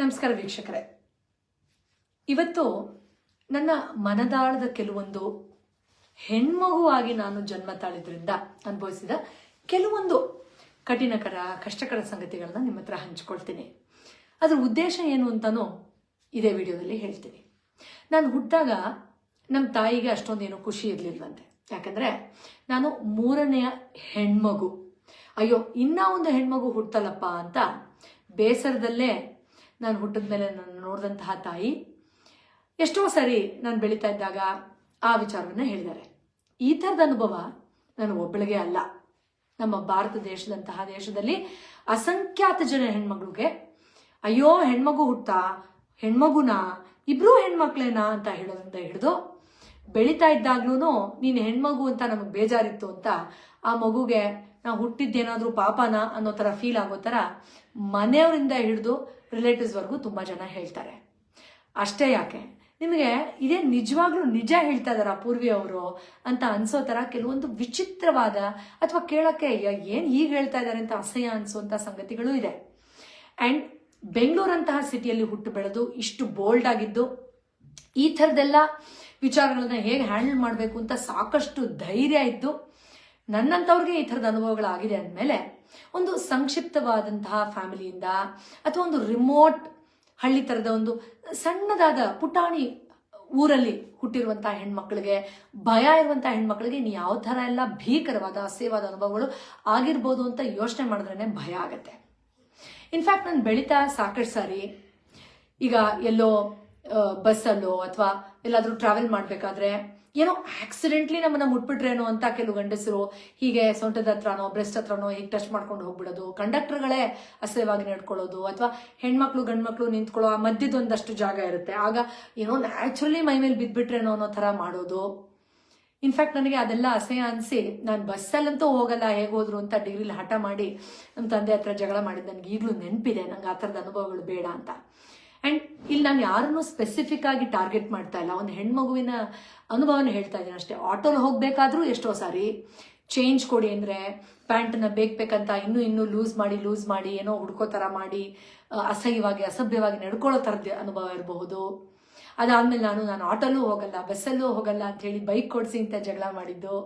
ನಮಸ್ಕಾರ ವೀಕ್ಷಕರೇ. ಇವತ್ತು ನನ್ನ ಮನದಾಳದ ಕೆಲವೊಂದು ಹೆಣ್ಮಗುವಾಗಿ ನಾನು ಜನ್ಮ ತಾಳಿದ್ರಿಂದ ಅನುಭವಿಸಿದ ಕೆಲವೊಂದು ಕಠಿಣಕರ, ಕಷ್ಟಕರ ಸಂಗತಿಗಳನ್ನ ನಿಮ್ಮ ಹತ್ರ ಹಂಚ್ಕೊಳ್ತೀನಿ. ಅದ್ರ ಉದ್ದೇಶ ಏನು ಅಂತಾನು ಇದೇ ವಿಡಿಯೋದಲ್ಲಿ ಹೇಳ್ತೀನಿ. ನಾನು ಹುಟ್ಟಿದಾಗ ನಮ್ಮ ತಾಯಿಗೆ ಅಷ್ಟೊಂದೇನು ಖುಷಿ ಇರಲಿಲ್ವಂತೆ. ಯಾಕಂದ್ರೆ ನಾನು ಮೂರನೆಯ ಹೆಣ್ಮಗು. ಅಯ್ಯೋ, ಇನ್ನೂ ಒಂದು ಹೆಣ್ಮಗು ಹುಟ್ಟಲಪ್ಪ ಅಂತ ಬೇಸರದಲ್ಲೇ ನಾನು ಹುಟ್ಟಿದ ಮೇಲೆ ನಾನು ನೋಡಿದಂತಹ ತಾಯಿ ಎಷ್ಟೋ ಸರಿ ನಾನು ಬೆಳೀತಾ ಇದ್ದಾಗ ಆ ವಿಚಾರವನ್ನು ಹೇಳಿದ್ದಾರೆ. ಈ ಥರದ ಅನುಭವ ನಾನು ಒಬ್ಬಳಿಗೆ ಅಲ್ಲ. ನಮ್ಮ ಭಾರತ ದೇಶದಂತಹ ದೇಶದಲ್ಲಿ ಅಸಂಖ್ಯಾತ ಜನ ಹೆಣ್ಮಗಳಿಗೆ, ಅಯ್ಯೋ ಹೆಣ್ಮಗು ಹುಟ್ಟಾ ಹೆಣ್ಮಗುನ, ಇಬ್ರು ಹೆಣ್ಮಕ್ಳೇನಾ ಅಂತ ಹೇಳೋದ್ರಿಂದ ಹಿಡಿದು ಬೆಳೀತಾ ಇದ್ದಾಗ್ಲೂ ನೀನು ಹೆಣ್ಮಗು ಅಂತ ನಮಗೆ ಬೇಜಾರಿತ್ತು ಅಂತ ಆ ಮಗುಗೆ ನಾವು ಹುಟ್ಟಿದ್ದೇನಾದರೂ ಪಾಪನಾ ಅನ್ನೋ ಥರ ಫೀಲ್ ಆಗೋ ಥರ ಮನೆಯವರಿಂದ ಹಿಡಿದು ರಿಲೇಟಿವ್ಸ್ವರೆಗೂ ತುಂಬ ಜನ ಹೇಳ್ತಾರೆ. ಅಷ್ಟೇ ಯಾಕೆ? ನಿಮಗೆ ಇದೇ ನಿಜವಾಗ್ಲೂ ನಿಜ ಹೇಳ್ತಾ ಇದಾರ ಪೂರ್ವಿ ಅವರು ಅಂತ ಅನ್ಸೋ ಥರ ಕೆಲವೊಂದು ವಿಚಿತ್ರವಾದ ಅಥವಾ ಕೇಳೋಕ್ಕೆ ಏನು ಈಗ ಹೇಳ್ತಾ ಇದ್ದಾರೆ ಅಂತ ಅಸಹ್ಯ ಅನಿಸುವಂಥ ಸಂಗತಿಗಳು ಇದೆ. ಆ್ಯಂಡ್ ಬೆಂಗಳೂರಂತಹ ಸಿಟಿಯಲ್ಲಿ ಹುಟ್ಟು ಬೆಳೆದು ಇಷ್ಟು ಬೋಲ್ಡ್ ಆಗಿದ್ದು, ಈ ಥರದ್ದೆಲ್ಲ ವಿಚಾರಗಳನ್ನ ಹೇಗೆ ಹ್ಯಾಂಡಲ್ ಮಾಡಬೇಕು ಅಂತ ಸಾಕಷ್ಟು ಧೈರ್ಯ ಇತ್ತು ನನ್ನಂಥವ್ರಿಗೆ ಈ ಥರದ ಅನುಭವಗಳಾಗಿದೆ ಅಂದಮೇಲೆ ಒಂದು ಸಂಕ್ಷಿಪ್ತವಾದಂತಹ ಫ್ಯಾಮಿಲಿಯಿಂದ ಅಥವಾ ಒಂದು ರಿಮೋಟ್ ಹಳ್ಳಿ ಥರದ ಒಂದು ಸಣ್ಣದಾದ ಪುಟಾಣಿ ಊರಲ್ಲಿ ಹುಟ್ಟಿರುವಂತಹ ಹೆಣ್ಮಕ್ಳಿಗೆ ಭಯ ಇರುವಂತಹ ಹೆಣ್ಮಕ್ಳಿಗೆ ಇನ್ನು ಯಾವ ಥರ ಎಲ್ಲ ಭೀಕರವಾದ, ಅಸಹ್ಯವಾದ ಅನುಭವಗಳು ಆಗಿರ್ಬೋದು ಅಂತ ಯೋಚನೆ ಮಾಡಿದ್ರೇ ಭಯ ಆಗತ್ತೆ. ಇನ್ಫ್ಯಾಕ್ಟ್ ನಾನು ಬೆಳೀತಾ ಸಾಕಷ್ಟು ಸಾರಿ ಈಗ ಎಲ್ಲೋ ಬಸ್ಸಲ್ಲೋ ಅಥವಾ ಎಲ್ಲಾದರೂ ಟ್ರಾವೆಲ್ ಮಾಡಬೇಕಾದ್ರೆ ಏನೋ ಆಕ್ಸಿಡೆಂಟ್ಲಿ ನಮ್ಮನ್ನ ಮುಟ್ಬಿಟ್ರೇನೋ ಅಂತ ಕೆಲವು ಗಂಡಸರು, ಹೀಗೆ ಸೊಂಟದ ಹತ್ರನೋ ಬ್ರೆಸ್ಟ್ ಹತ್ರನೋ ಹೀಗೆ ಟಚ್ ಮಾಡ್ಕೊಂಡು ಹೋಗ್ಬಿಡೋದು. ಕಂಡಕ್ಟರ್ಗಳೇ ಅಸಹ್ಯವಾಗಿ ನಡ್ಕೊಳ್ಳೋದು. ಅಥವಾ ಹೆಣ್ಮಕ್ಳು, ಗಂಡ್ಮಕ್ಳು ನಿಂತ್ಕೊಳ್ಳೋ ಆ ಮಧ್ಯದೊಂದಷ್ಟು ಜಾಗ ಇರುತ್ತೆ. ಆಗ ಏನೋ ನ್ಯಾಚುರಲಿ ಮೈ ಮೇಲೆ ಅನ್ನೋ ಥರ ಮಾಡೋದು. ಇನ್ಫ್ಯಾಕ್ಟ್ ನನಗೆ ಅದೆಲ್ಲ ಅಸಹ್ಯ ಅನಿಸಿ, ನಾನು ಬಸ್ಸಲ್ಲಂತೂ ಹೋಗಲ್ಲ, ಹೇಗೆ ಹೋದ್ರು ಅಂತ ಡಿಗ್ರಿಲಿ ಹಠ ಮಾಡಿ ನಮ್ಮ ತಂದೆ ಹತ್ರ ಜಗಳ ಮಾಡಿದ್ದು, ನನಗೆ ಈಗಲೂ ನೆನಪಿದೆ, ನಂಗೆ ಆ ಥರದ ಅನುಭವಗಳು ಬೇಡ ಅಂತ. ಆ್ಯಂಡ್ ಇಲ್ಲಿ ನಾನು ಯಾರನ್ನೂ ಸ್ಪೆಸಿಫಿಕ್ ಆಗಿ ಟಾರ್ಗೆಟ್ ಮಾಡ್ತಾ ಇಲ್ಲ. ಒಂದು ಹೆಣ್ಮಗುವಿನ ಅನುಭವನ ಹೇಳ್ತಾ ಇದ್ದೀನಿ ಅಷ್ಟೇ. ಆಟೋಲಿ ಹೋಗಬೇಕಾದ್ರೂ ಎಷ್ಟೋ ಸಾರಿ ಚೇಂಜ್ ಕೊಡಿ ಅಂದರೆ ಪ್ಯಾಂಟನ್ನು ಬೇಕು ಬೇಕಂತ ಇನ್ನೂ ಇನ್ನೂ ಲೂಸ್ ಮಾಡಿ ಲೂಸ್ ಮಾಡಿ, ಏನೋ ಹುಡ್ಕೋ ಥರ ಮಾಡಿ ಅಸಹ್ಯವಾಗಿ, ಅಸಭ್ಯವಾಗಿ ನಡ್ಕೊಳ್ಳೋ ಥರದ ಅನುಭವ ಇರಬಹುದು. ಅದಾದ್ಮೇಲೆ ನಾನು ನಾನು ಆಟೋಲ್ಲೂ ಹೋಗಲ್ಲ ಬಸ್ಸಲ್ಲೂ ಹೋಗಲ್ಲ ಅಂತ ಹೇಳಿ ಬೈಕ್ ಕೊಡಿಸಿ ಅಂತ ಜಗಳ ಮಾಡಿದ್ದು,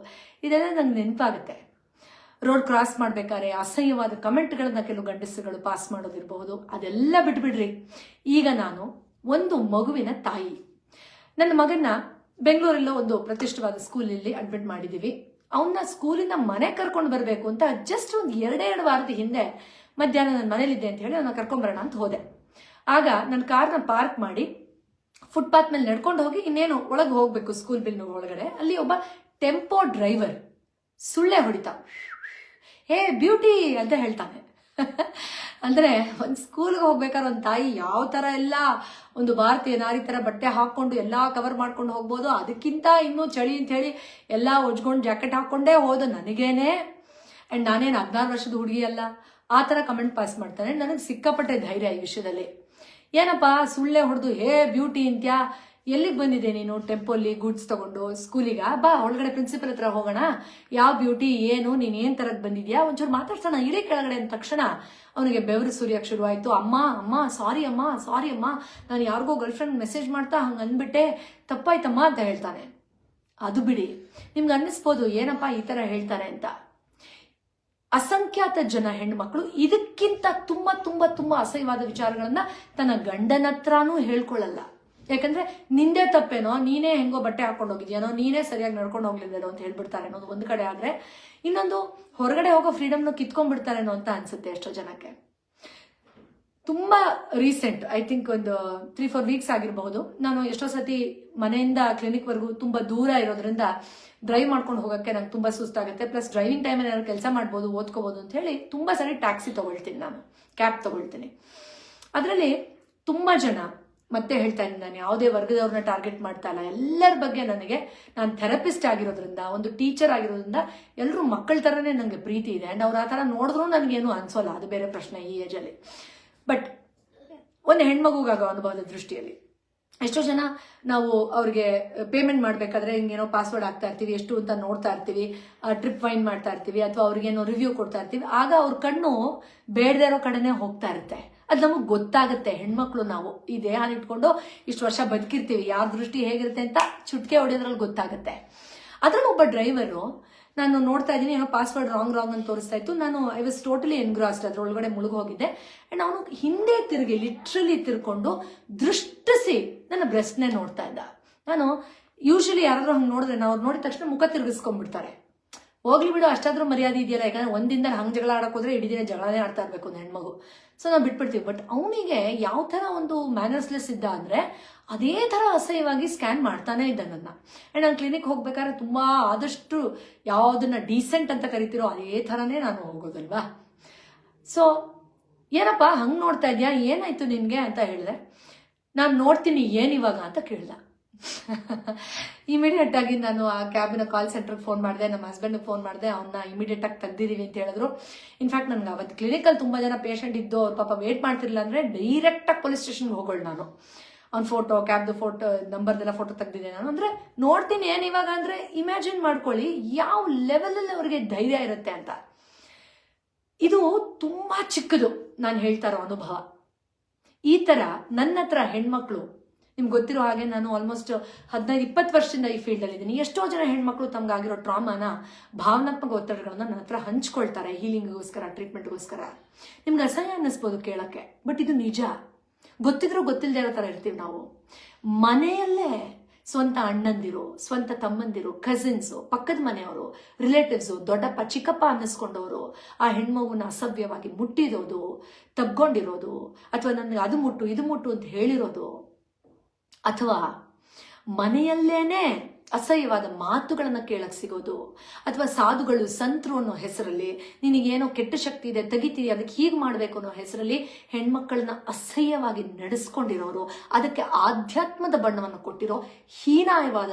ಇದೆಲ್ಲ ನಂಗೆ ನೆನಪಾಗುತ್ತೆ. ರೋಡ್ ಕ್ರಾಸ್ ಮಾಡ್ಬೇಕಾದ್ರೆ ಅಸಹ್ಯವಾದ ಕಮೆಂಟ್ಗಳನ್ನ ಕೆಲವು ಗಂಡಸುಗಳು ಪಾಸ್ ಮಾಡೋದಿರಬಹುದು. ಅದೆಲ್ಲ ಬಿಟ್ಬಿಡ್ರಿ. ಈಗ ನಾನು ಒಂದು ಮಗುವಿನ ತಾಯಿ. ನನ್ನ ಮಗನ್ನ ಬೆಂಗಳೂರಲ್ಲೋ ಒಂದು ಪ್ರತಿಷ್ಠವಾದ ಸ್ಕೂಲಲ್ಲಿ ಅಡ್ಮಿಟ್ ಮಾಡಿದ್ದೀವಿ ಅವನ್ನ ಸ್ಕೂಲಿಂದ ಮನೆ ಕರ್ಕೊಂಡು ಬರಬೇಕು ಅಂತ ಜಸ್ಟ್ ಒಂದು ಎರಡೇ ಎರಡು ವಾರದ ಹಿಂದೆ ಮಧ್ಯಾಹ್ನ ನನ್ನ ಮನೇಲಿದ್ದೆ ಅಂತ ಹೇಳಿ ಅವನ್ನ ಕರ್ಕೊಂಬರೋಣ ಅಂತ ಹೋದೆ. ಆಗ ನನ್ನ ಕಾರ್ನ ಪಾರ್ಕ್ ಮಾಡಿ ಫುಟ್ಪಾತ್ ಮೇಲೆ ನಡ್ಕೊಂಡು ಹೋಗಿ ಇನ್ನೇನು ಒಳಗೆ ಹೋಗಬೇಕು ಸ್ಕೂಲ್ ಬಿಲ್ನ ಒಳಗಡೆ. ಅಲ್ಲಿ ಒಬ್ಬ ಟೆಂಪೋ ಡ್ರೈವರ್ ಸುಳ್ಳೆ ಹೊಡಿತ. ಹೇ, ಬ್ಯೂಟಿ ಅಂತ ಹೇಳ್ತಾನೆ. ಅಂದ್ರೆ ಒಂದು ಸ್ಕೂಲ್ಗೆ ಹೋಗ್ಬೇಕಾದ್ರೆ ಒಂದು ತಾಯಿ ಯಾವ ತರ ಎಲ್ಲ ಒಂದು ಭಾರತೀಯ ನಾರಿ ತರ ಬಟ್ಟೆ ಹಾಕೊಂಡು ಎಲ್ಲಾ ಕವರ್ ಮಾಡ್ಕೊಂಡು ಹೋಗ್ಬೋದು, ಅದಕ್ಕಿಂತ ಇನ್ನೂ ಚಳಿ ಅಂತ ಹೇಳಿ ಎಲ್ಲ ಒಜ್ಕೊಂಡು ಜಾಕೆಟ್ ಹಾಕೊಂಡೇ ಹೋದ ನನಗೇನೆ. ಅಂಡ್ ನಾನೇನು ಹದಿನಾರು ವರ್ಷದ ಹುಡುಗಿ ಅಲ್ಲ, ಆ ಥರ ಕಮೆಂಟ್ ಪಾಸ್ ಮಾಡ್ತಾನೆ. ನನಗೆ ಸಿಕ್ಕಾಪಟ್ಟೆ ಧೈರ್ಯ ಈ ವಿಷಯದಲ್ಲಿ. ಏನಪ್ಪ, ಸುಳ್ಳೆ ಹೊಡೆದು, ಹೇ, ಬ್ಯೂಟಿ ಅಂತ್ಯಾ? ಎಲ್ಲಿಗೆ ಬಂದಿದೆ ನೀನು ಟೆಂಪೋಲಿ ಗೂಡ್ಸ್ ತಗೊಂಡು ಸ್ಕೂಲಿಗ? ಬಾ, ಒಳಗಡೆ ಪ್ರಿನ್ಸಿಪಲ್ ಹತ್ರ ಹೋಗೋಣ. ಯಾವ ಬ್ಯೂಟಿ, ಏನು, ನೀನ್ ಏನ್ ತರದ್ ಬಂದಿದ್ಯಾ? ಒಂಚೂರು ಮಾತಾಡ್ಸೋಣ ಇಳಿ ಕೆಳಗಡೆ ಅಂದ ತಕ್ಷಣ ಅವನಿಗೆ ಬೆವರು ಸುರಿಯಕ್ಕೆ ಶುರುವಾಯಿತು. ಅಮ್ಮ ಅಮ್ಮ, ಸಾರಿ ಅಮ್ಮ ಸಾರಿ ಅಮ್ಮ. ನಾನು ಯಾರಿಗೋ ಗರ್ಲ್ ಫ್ರೆಂಡ್ ಮೆಸೇಜ್ ಮಾಡ್ತಾ ಹಂಗೆ ಅಂದ್ಬಿಟ್ಟೆ. ತಪ್ಪಾಯ್ತಮ್ಮ ಅಂತ ಹೇಳ್ತಾನೆ. ಅದು ಬಿಡಿ. ನಿಮ್ಗೆ ಅನ್ನಿಸ್ಬೋದು, ಏನಪ್ಪ ಈ ತರ ಹೇಳ್ತಾರೆ ಅಂತ. ಅಸಂಖ್ಯಾತ ಜನ ಹೆಣ್ಮಕ್ಳು ಇದಕ್ಕಿಂತ ತುಂಬಾ ತುಂಬಾ ತುಂಬಾ ಅಸಹ್ಯವಾದ ವಿಚಾರಗಳನ್ನ ತನ್ನ ಗಂಡನ ಹತ್ರನೂ ಹೇಳ್ಕೊಳ್ಳಲ್ಲ. ಯಾಕಂದ್ರೆ ನಿಂದೆ ತಪ್ಪೇನೋ, ನೀನೇ ಹೆಂಗೋ ಬಟ್ಟೆ ಹಾಕೊಂಡು ಹೋಗಿದ್ಯಾನೋ, ನೀನೇ ಸರಿಯಾಗಿ ನಡ್ಕೊಂಡು ಹೋಗ್ಲಿಲ್ಲೇನೋ ಅಂತ ಹೇಳ್ಬಿಡ್ತಾರೆ ಅನ್ನೋದು ಒಂದು ಕಡೆ ಆದ್ರೆ ಇನ್ನೊಂದು ಹೊರಗಡೆ ಹೋಗೋ ಫ್ರೀಡಮ್ನ ಕಿತ್ಕೊಂಡ್ಬಿಡ್ತಾರೇನೋ ಅಂತ ಅನ್ಸುತ್ತೆ ಎಷ್ಟೋ ಜನಕ್ಕೆ. ತುಂಬಾ ರೀಸೆಂಟ್ ಐ ಥಿಂಕ್ ಒಂದು ತ್ರೀ ಫೋರ್ ವೀಕ್ಸ್ ಆಗಿರಬಹುದು, ನಾನು ಎಷ್ಟೋ ಸತಿ ಮನೆಯಿಂದ ಕ್ಲಿನಿಕ್ ವರೆಗೂ ತುಂಬಾ ದೂರ ಇರೋದ್ರಿಂದ ಡ್ರೈವ್ ಮಾಡ್ಕೊಂಡು ಹೋಗಕ್ಕೆ ನಂಗೆ ತುಂಬಾ ಸುಸ್ತಾಗುತ್ತೆ. ಪ್ಲಸ್ ಡ್ರೈವಿಂಗ್ ಟೈಮಲ್ಲಿ ಏನಾದ್ರು ಕೆಲಸ ಮಾಡ್ಬೋದು ಓದ್ಕೋಬಹುದು ಅಂತ ಹೇಳಿ ತುಂಬಾ ಸರಿ ಟ್ಯಾಕ್ಸಿ ತಗೊಳ್ತೀನಿ ನಾನು ಕ್ಯಾಬ್ ತಗೊಳ್ತೀನಿ. ಅದರಲ್ಲಿ ತುಂಬಾ ಜನ ಮತ್ತೆ ಹೇಳ್ತಾ ಇದ್ದೀನಿ ನಾನು, ಯಾವುದೇ ವರ್ಗದವ್ರನ್ನ ಟಾರ್ಗೆಟ್ ಮಾಡ್ತಾ ಇಲ್ಲ. ಎಲ್ಲರ ಬಗ್ಗೆ ನನಗೆ ನಾನು ಥೆರಪಿಸ್ಟ್ ಆಗಿರೋದ್ರಿಂದ, ಒಂದು ಟೀಚರ್ ಆಗಿರೋದ್ರಿಂದ ಎಲ್ಲರೂ ಮಕ್ಕಳ ಥರನೇ ನನಗೆ ಪ್ರೀತಿ ಇದೆ. ಆ್ಯಂಡ್ ಅವ್ರು ಆ ಥರ ನೋಡಿದ್ರೂ ನನಗೇನು ಅನ್ಸೋಲ್ಲ, ಅದು ಬೇರೆ ಪ್ರಶ್ನೆ ಈ ಏಜಲ್ಲಿ ಬಟ್ ಒಂದು ಹೆಣ್ಮಗುಗಾಗೋ ಅನುಭವದ ದೃಷ್ಟಿಯಲ್ಲಿ, ಎಷ್ಟೋ ಜನ ನಾವು ಅವ್ರಿಗೆ ಪೇಮೆಂಟ್ ಮಾಡಬೇಕಾದ್ರೆ ಹಿಂಗೇನೋ ಪಾಸ್ವರ್ಡ್ ಹಾಕ್ತಾ ಇರ್ತೀವಿ, ಎಷ್ಟು ಅಂತ ನೋಡ್ತಾ ಇರ್ತೀವಿ ಟ್ರಿಪ್ ಫೈನ್ ಮಾಡ್ತಾ ಇರ್ತೀವಿ, ಅಥವಾ ಅವ್ರಿಗೇನೋ ರಿವ್ಯೂ ಕೊಡ್ತಾ ಇರ್ತೀವಿ. ಆಗ ಅವ್ರ ಕಣ್ಣು ಬೇಡದೇ ಇರೋ ಕಡೆನೇ ಹೋಗ್ತಾ ಇರುತ್ತೆ. ಅದು ನಮಗೆ ಗೊತ್ತಾಗುತ್ತೆ. ಹೆಣ್ಮಕ್ಳು ನಾವು ಈ ದೇಹನ ಇಟ್ಕೊಂಡು ಇಷ್ಟು ವರ್ಷ ಬದುಕಿರ್ತೀವಿ. ಯಾರ ದೃಷ್ಟಿ ಹೇಗಿರುತ್ತೆ ಅಂತ ಚುಟ್ಕೆ ಹೊಡೆಯೋದ್ರಲ್ಲಿ ಗೊತ್ತಾಗುತ್ತೆ. ಅದರಲ್ಲಿ ಒಬ್ಬ ಡ್ರೈವರು, ನಾನು ನೋಡ್ತಾ ಇದ್ದೀನಿ, ಏನೋ ಪಾಸ್ವರ್ಡ್ ರಾಂಗ್ ರಾಂಗ್ ಅಂತ ತೋರಿಸ್ತಾ ಇತ್ತು. ನಾನು ಐ ವಾಸ್ ಟೋಟಲಿ ಎನ್ಗ್ರಾಸ್ಡ್ ಅದರೊಳಗಡೆ ಮುಳುಗೋಗಿದ್ದೆ. ಆ್ಯಂಡ್ ಅವನು ಹಿಂದೆ ತಿರುಗಿ ಲಿಟ್ರಲಿ ತಿರ್ಕೊಂಡು ದೃಷ್ಟಿಸಿ ನನ್ನ ಬ್ರೆಸ್ಟ್ನೇ ನೋಡ್ತಾ ಇದ್ದ. ನಾನು ಯೂಶಲಿ ಯಾರಾದರೂ ಹಂಗೆ ನೋಡಿದ್ರೆ, ನಾವು ನೋಡಿದ ತಕ್ಷಣ ಮುಖ ತಿರುಗಿಸ್ಕೊಂಡ್ಬಿಡ್ತಾರೆ. ಹೋಗ್ಲಿ ಬಿಡು, ಅಷ್ಟಾದ್ರೂ ಮರ್ಯಾದೆ ಇದೆಯಲ್ಲ? ಯಾಕಂದ್ರೆ ಒಂದಿಂದ ಹಂಗೆ ಜಗಳ ಆಡಕ್ ಹೋದ್ರೆ ಇಡೀ ದಿನ ಜಗಳನೇ ಆಡ್ತಾ ಇರ್ಬೇಕು ಒಂದು ಹೆಣ್ಮಗು. ಸೊ ನಾವು ಬಿಟ್ಬಿಡ್ತೀವಿ. ಬಟ್ ಅವನಿಗೆ ಯಾವ ತರ ಒಂದು ಮ್ಯಾನರ್ಸ್ಲೆಸ್ ಇದ್ದ ಅಂದ್ರೆ, ಅದೇ ತರ ಅಸಹ್ಯವಾಗಿ ಸ್ಕ್ಯಾನ್ ಮಾಡ್ತಾನೆ ಇದ್ದ ನನ್ನ. ಅಂಡ್ ನಾನು ಕ್ಲಿನಿಕ್ ಹೋಗ್ಬೇಕಾದ್ರೆ ತುಂಬಾ ಆದಷ್ಟು ಯಾವ್ದನ್ನ ಡೀಸೆಂಟ್ ಅಂತ ಕರಿತೀರೋ ಅದೇ ಥರನೇ ನಾನು ಹೋಗೋದಲ್ವಾ? ಸೊ ಏನಪ್ಪ, ಹಂಗೆ ನೋಡ್ತಾ ಇದ್ಯಾ? ಏನಾಯ್ತು ನಿನ್ಗೆ ಅಂತ ಹೇಳಿದೆ. ನಾನು ನೋಡ್ತೀನಿ ಏನಿವಾಗ ಅಂತ ಕೇಳ್ದ. ಇಮಿಡಿಯೇಟ್ ಆಗಿ ನಾನು ಆ ಕ್ಯಾಬಿನ ಕಾಲ್ ಸೆಂಟರ್ಗೆ ಫೋನ್ ಮಾಡಿದೆ, ನಮ್ಮ ಹಸ್ಬೆಂಡ್ ಫೋನ್ ಮಾಡಿದೆ ಅವನ್ನ ಇಮಿಡಿಯೇಟ್ ಆಗಿ ತೆಗ್ದಿದೀವಿ ಅಂತ ಹೇಳಿದ್ರು. ಇನ್ಫ್ಯಾಕ್ಟ್ ನನ್ಗೆ ಅವತ್ತು ಕ್ಲಿನಿಕಲ್ಲಿ ತುಂಬಾ ಜನ ಪೇಷಂಟ್ ಇದ್ದು ಅವ್ರ ಪಾಪ ವೇಟ್ ಮಾಡ್ತಿರ್ಲಿಲ್ಲ ಅಂದ್ರೆ ಡೈರೆಕ್ಟ್ ಆಗಿ ಪೊಲೀಸ್ ಸ್ಟೇಷನ್ಗೆ ಹೋಗೋಳು ನಾನು. ಅವ್ನ ಫೋಟೋ ಕ್ಯಾಬ್ದು ಫೋಟೋ ನಂಬರ್ದೆಲ್ಲ ಫೋಟೋ ತೆಗ್ದಿದ್ದೆ ನಾನು. ಅಂದ್ರೆ ನೋಡ್ತೀನಿ ಏನು ಇವಾಗ ಅಂದ್ರೆ ಇಮ್ಯಾಜಿನ್ ಮಾಡ್ಕೊಳ್ಳಿ ಯಾವ ಲೆವೆಲಲ್ಲಿ ಅವ್ರಿಗೆ ಧೈರ್ಯ ಇರುತ್ತೆ ಅಂತ. ಇದು ತುಂಬಾ ಚಿಕ್ಕದು, ನಾನು ಹೇಳ್ತಾರೋ ಅನುಭವ. ಈ ತರ ನನ್ನ ಹತ್ರ ಹೆಣ್ಮಕ್ಳು ನಿಮ್ಗೆ ಗೊತ್ತಿರೋ ಹಾಗೆ ನಾನು ಆಲ್ಮೋಸ್ಟ್ ಹದಿನೈದು, ಇಪ್ಪತ್ತು ವರ್ಷದಿಂದ ಈ ಫೀಲ್ಡಲ್ಲಿ ಇದ್ದೀನಿ. ಎಷ್ಟೋ ಜನ ಹೆಣ್ಮಕ್ಳು ತಮ್ಗಾಗಿರೋ ಟ್ರಾಮಾನ ಭಾವನಾತ್ಮಕ ಒತ್ತಡಗಳನ್ನ ನನ್ನ ಹತ್ರ ಹಂಚ್ಕೊಳ್ತಾರೆ ಹೀಲಿಂಗ್ಗೋಸ್ಕರ ಟ್ರೀಟ್ಮೆಂಟ್ಗೋಸ್ಕರ ನಿಮ್ಗೆ ಅಸಹ್ಯ ಅನ್ನಿಸ್ಬೋದು ಕೇಳೋಕ್ಕೆ ಬಟ್ ಇದು ನಿಜ. ಗೊತ್ತಿದ್ರೂ ಗೊತ್ತಿಲ್ಲದೆ ಇರೋ ಥರ ಇರ್ತೀವಿ ನಾವು. ಮನೆಯಲ್ಲೇ ಸ್ವಂತ ಅಣ್ಣಂದಿರು, ಸ್ವಂತ ತಮ್ಮಂದಿರು ಕಸಿನ್ಸು ಪಕ್ಕದ ಮನೆಯವರು ರಿಲೇಟಿವ್ಸು ದೊಡ್ಡಪ್ಪ, ಚಿಕ್ಕಪ್ಪ ಅನ್ನಿಸ್ಕೊಂಡವರು, ಆ ಹೆಣ್ಮಗುನ ಅಸಭ್ಯವಾಗಿ ಮುಟ್ಟಿರೋದು, ತಬ್ಕೊಂಡಿರೋದು, ಅಥವಾ ನನಗೆ ಅದು ಮುಟ್ಟು, ಇದು ಮುಟ್ಟು ಅಂತ ಹೇಳಿರೋದು ಅಥವಾ ಮನೆಯಲ್ಲೇನೆ ಅಸಹ್ಯವಾದ ಮಾತುಗಳನ್ನು ಕೇಳಕ್ಕೆ ಸಿಗೋದು, ಅಥವಾ ಸಾಧುಗಳು ಸಂತರು ಅನ್ನೋ ಹೆಸರಲ್ಲಿ ನಿನಗೇನೋ ಕೆಟ್ಟ ಶಕ್ತಿ ಇದೆ, ತೆಗಿತೀರಿ, ಅದಕ್ಕೆ ಹೀಗೆ ಮಾಡಬೇಕು ಅನ್ನೋ ಹೆಸರಲ್ಲಿ ಹೆಣ್ಮಕ್ಕಳನ್ನ ಅಸಹ್ಯವಾಗಿ ನಡೆಸ್ಕೊಂಡಿರೋರು, ಅದಕ್ಕೆ ಆಧ್ಯಾತ್ಮದ ಬಣ್ಣವನ್ನು ಕೊಟ್ಟಿರೋ ಹೀನಾಯವಾದ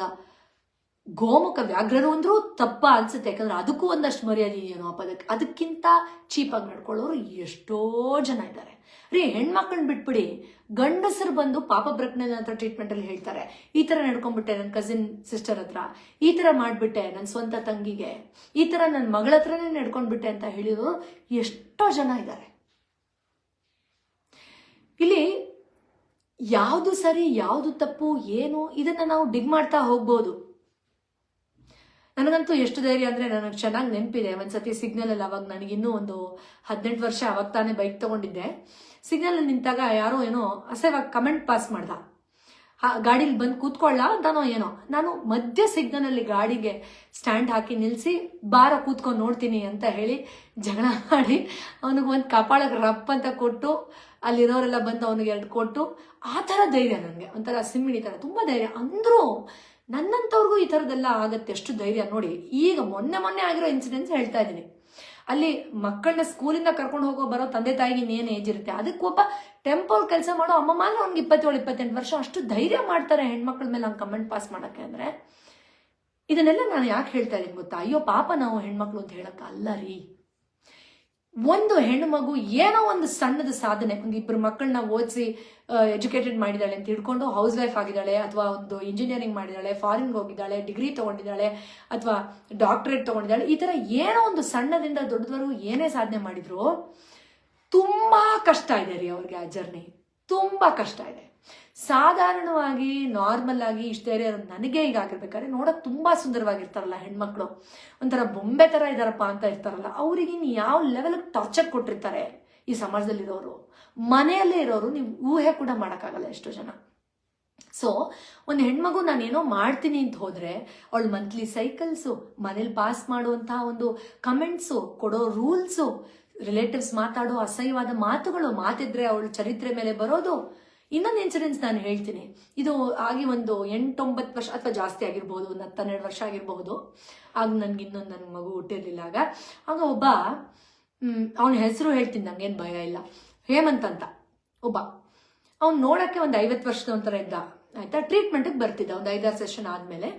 ಗೋಮುಖ ವ್ಯಾಘ್ರರು ಅಂದ್ರೂ ತಪ್ಪ ಅನ್ಸುತ್ತೆ. ಯಾಕಂದ್ರೆ ಅದಕ್ಕೂ ಒಂದಷ್ಟು ಮರ್ಯಾದೆ ಇದೆಯೇನೋ ಆ ಪದಕ್ಕೆ. ಅದಕ್ಕಿಂತ ಚೀಪಾಗಿ ನಡ್ಕೊಳ್ಳೋರು ಎಷ್ಟೋ ಜನ ಇದ್ದಾರೆ. ರೀ, ಹೆಣ್ಮಕ್ಳನ್ನ ಬಿಟ್ಬಿಡಿ. ಗಂಡಸರು ಬಂದು ಪಾಪ ಬ್ರಕ್ನ ಹತ್ರ ಟ್ರೀಟ್ಮೆಂಟ್ ಅಲ್ಲಿ ಹೇಳ್ತಾರೆ. ಈ ತರ ನಡ್ಕೊಂಡ್ಬಿಟ್ಟೆ ನನ್ನ ಕಸಿನ್ ಸಿಸ್ಟರ್ ಹತ್ರ. ಈ ತರ ಮಾಡ್ಬಿಟ್ಟೆ ನನ್ನ ಸ್ವಂತ ತಂಗಿಗೆ. ಈ ತರ ನನ್ನ ಮಗಳ ಹತ್ರನೇ ನಡ್ಕೊಂಡ್ಬಿಟ್ಟೆ ಅಂತ ಹೇಳಿದ್ರು ಎಷ್ಟೋ ಜನ ಇದ್ದಾರೆ. ಇಲ್ಲಿ ಯಾವುದು ಸರಿ, ಯಾವುದು ತಪ್ಪು, ಏನು ಇದನ್ನ ನಾವು ಡಿಗ್ ಮಾಡ್ತಾ ಹೋಗ್ಬೋದು. ನನಗಂತೂ ಎಷ್ಟು ಧೈರ್ಯ ಅಂದ್ರೆ ನನಗೆ ಚೆನ್ನಾಗಿ ನೆನಪಿದೆ. ಒಂದ್ಸತಿ ಸಿಗ್ನಲ್ ಅಲ್ಲಿ ಅವಾಗ ನನಗೆ ಇನ್ನೂ ಒಂದು ಹದಿನೆಂಟು ವರ್ಷ ಅವಾಗ ತಾನೇ ಬೈಕ್ ತಗೊಂಡಿದ್ದೆ. ಸಿಗ್ನಲಲ್ಲಿ ನಿಂತಾಗ ಯಾರೋ ಏನೋ ಅಸಹ್ಯವಾಗಿ ಕಮೆಂಟ್ ಪಾಸ್ ಮಾಡ್ದ. ಗಾಡಿಲಿ ಬಂದು ಕೂತ್ಕೊಳ್ಳ ಅಂತಾನೋ ಏನೋ. ನಾನು ಮಧ್ಯ ಸಿಗ್ನಲ್ ಅಲ್ಲಿ ಗಾಡಿಗೆ ಸ್ಟ್ಯಾಂಡ್ ಹಾಕಿ ನಿಲ್ಸಿ, ಬಾರ ಕೂತ್ಕೊಂಡು ನೋಡ್ತೀನಿ ಅಂತ ಹೇಳಿ ಜಗಳ ಮಾಡಿ ಅವನಿಗೆ ಒಂದು ಕಪಾಳಕ್ಕೆ ರಪ್ ಅಂತ ಕೊಟ್ಟು, ಅಲ್ಲಿರೋರೆಲ್ಲ ಬಂದು ಅವನಿಗೆ ಎರಡು ಕೊಟ್ಟು, ಆ ಥರ ಧೈರ್ಯ ನನಗೆ. ಒಂಥರ ಸಿಮ್ಮಿಣಿ ಥರ. ತುಂಬ ಧೈರ್ಯ. ಅಂದ್ರೂ ನನ್ನಂಥವ್ರಿಗೂ ಈ ಥರದ್ದೆಲ್ಲ ಆಗುತ್ತೆ ಎಷ್ಟು ಧೈರ್ಯ. ನೋಡಿ, ಈಗ ಮೊನ್ನೆ ಮೊನ್ನೆ ಆಗಿರೋ ಇನ್ಸಿಡೆಂಟ್ಸ್ ಹೇಳ್ತಾ ಇದ್ದೀನಿ. ಅಲ್ಲಿ ಮಕ್ಕಳನ್ನ ಸ್ಕೂಲಿಂದ ಕರ್ಕೊಂಡು ಹೋಗೋ ಬರೋ ತಂದೆ ತಾಯಿಗೆ ಇನ್ನೇನು ಏಜ್ ಇರುತ್ತೆ. ಅದಕ್ಕೆ ಒಬ್ಬ ಟೆಂಪಲ್ ಕೆಲಸ ಮಾಡೋ ಅಮ್ಮ ಮಾತ್ರ ಅವ್ನಿಗೆ ಇಪ್ಪತ್ತೇಳು, ಇಪ್ಪತ್ತೆಂಟು ವರ್ಷ ಅಷ್ಟು ಧೈರ್ಯ ಮಾಡ್ತಾರೆ ಹೆಣ್ಮಕ್ಳ ಮೇಲೆ ಹಂಗೆ ಕಮೆಂಟ್ ಪಾಸ್ ಮಾಡೋಕ್ಕೆ ಅಂದರೆ. ಇದನ್ನೆಲ್ಲ ನಾನು ಯಾಕೆ ಹೇಳ್ತಾ ಇದ್ದೀನಿ ಗೊತ್ತಾ? ಅಯ್ಯೋ, ಪಾಪ ನಾವು ಹೆಣ್ಮಕ್ಳು ಅಂತ ಹೇಳೋಕ್ಕಲ್ಲ ರೀ. ಒಂದು ಹೆಣ್ಣು ಮಗು ಏನೋ ಒಂದು ಸಣ್ಣದ ಸಾಧನೆ. ಒಂದು ಇಬ್ಬರು ಮಕ್ಕಳನ್ನ ಓದಿಸಿ ಎಜುಕೇಟೆಡ್ ಮಾಡಿದಾಳೆ ಅಂತ ಹಿಡ್ಕೊಂಡು ಹೌಸ್ ವೈಫ್ ಆಗಿದ್ದಾಳೆ, ಅಥವಾ ಒಂದು ಇಂಜಿನಿಯರಿಂಗ್ ಮಾಡಿದಾಳೆ ಫಾರಿನ್ಗೆ ಹೋಗಿದ್ದಾಳೆ ಡಿಗ್ರಿ ತಗೊಂಡಿದ್ದಾಳೆ, ಅಥವಾ ಡಾಕ್ಟರೇಟ್ ತಗೊಂಡಿದ್ದಾಳೆ, ಈ ಥರ ಏನೋ ಒಂದು ಸಣ್ಣದಿಂದ ದೊಡ್ಡದವರೆಗೂ ಏನೇ ಸಾಧನೆ ಮಾಡಿದ್ರು ತುಂಬಾ ಕಷ್ಟ ಇದೆ ರೀ ಅವ್ರಿಗೆ ಆ ಜರ್ನಿ ತುಂಬಾ ಕಷ್ಟ ಇದೆ. ಸಾಧಾರಣವಾಗಿ ನಾರ್ಮಲ್ ಆಗಿ ಇಷ್ಟೇ ನನಗೆ ಈಗ ಆಗಿರ್ಬೇಕಾದ್ರೆ ನೋಡಕ್ ತುಂಬಾ ಸುಂದರವಾಗಿರ್ತಾರಲ್ಲ ಹೆಣ್ಮಕ್ಳು. ಒಂಥರ ಬೊಂಬೆ ತರ ಇದ್ದಾರಪ್ಪ ಅಂತ ಇರ್ತಾರಲ್ಲ, ಅವ್ರಿಗೆ ಇನ್ನು ಯಾವ ಲೆವೆಲ್ಗೆ ಟಾರ್ಚರ್ ಕೊಟ್ಟಿರ್ತಾರೆ ಈ ಸಮಾಜದಲ್ಲಿರೋರು? ಮನೆಯಲ್ಲೇ ಇರೋರು, ನೀವು ಊಹೆ ಕೂಡ ಮಾಡೋಕ್ಕಾಗಲ್ಲ ಎಷ್ಟೋ ಜನ. ಸೊ ಒಂದು ಹೆಣ್ಮಗು ನಾನೇನೋ ಮಾಡ್ತೀನಿ ಅಂತ ಹೋದರೆ ಅವಳು ಮಂತ್ಲಿ ಸೈಕಲ್ಸು ಮನೇಲಿ ಪಾಸ್ ಮಾಡುವಂತಹ ಒಂದು ಕಮೆಂಟ್ಸು ಕೊಡೋ ರೂಲ್ಸು ರಿಲೇಟಿವ್ಸ್ ಮಾತಾಡೋ ಅಸಹ್ಯವಾದ ಮಾತುಗಳು, ಮಾತಿದ್ರೆ ಅವಳ ಚರಿತ್ರೆ ಮೇಲೆ ಬರೋದು ಇನ್ನೊಂದು ಇನ್ಸಿಡೆನ್ಸ್ ನಾನು ಹೇಳ್ತೀನಿ. ಇದು ಆಗಿ ಒಂದು ಎಂಟೊಂಬತ್ತು ವರ್ಷ ಅಥವಾ ಜಾಸ್ತಿ ಆಗಿರ್ಬೋದು, ಒಂದು ಹತ್ತೆರಡು ವರ್ಷ ಆಗಿರಬಹುದು ಆಗ ನನ್ಗೆ ಇನ್ನೊಂದು ನನ್ನ ಮಗು ಹುಟ್ಟಿರ್ಲಿಲ್ಲ. ಆಗ ಆಗ ಒಬ್ಬ ಅವನ ಹೆಸರು ಹೇಳ್ತೀನಿ, ನಂಗೇನು ಭಯ ಇಲ್ಲ. ಹೇಮಂತ್ ಅಂತ ಒಬ್ಬ. ಅವ್ನು ನೋಡೋಕ್ಕೆ ಒಂದು ಐವತ್ತು ವರ್ಷದ ಒಂಥರ ಇದ್ದ. ಆಯ್ತಾ? ಟ್ರೀಟ್ಮೆಂಟಿಗೆ ಬರ್ತಿದ್ದೆ ಒಂದು ಐದಾರು ಸೆಷನ್ ಆದಮೇಲೆ.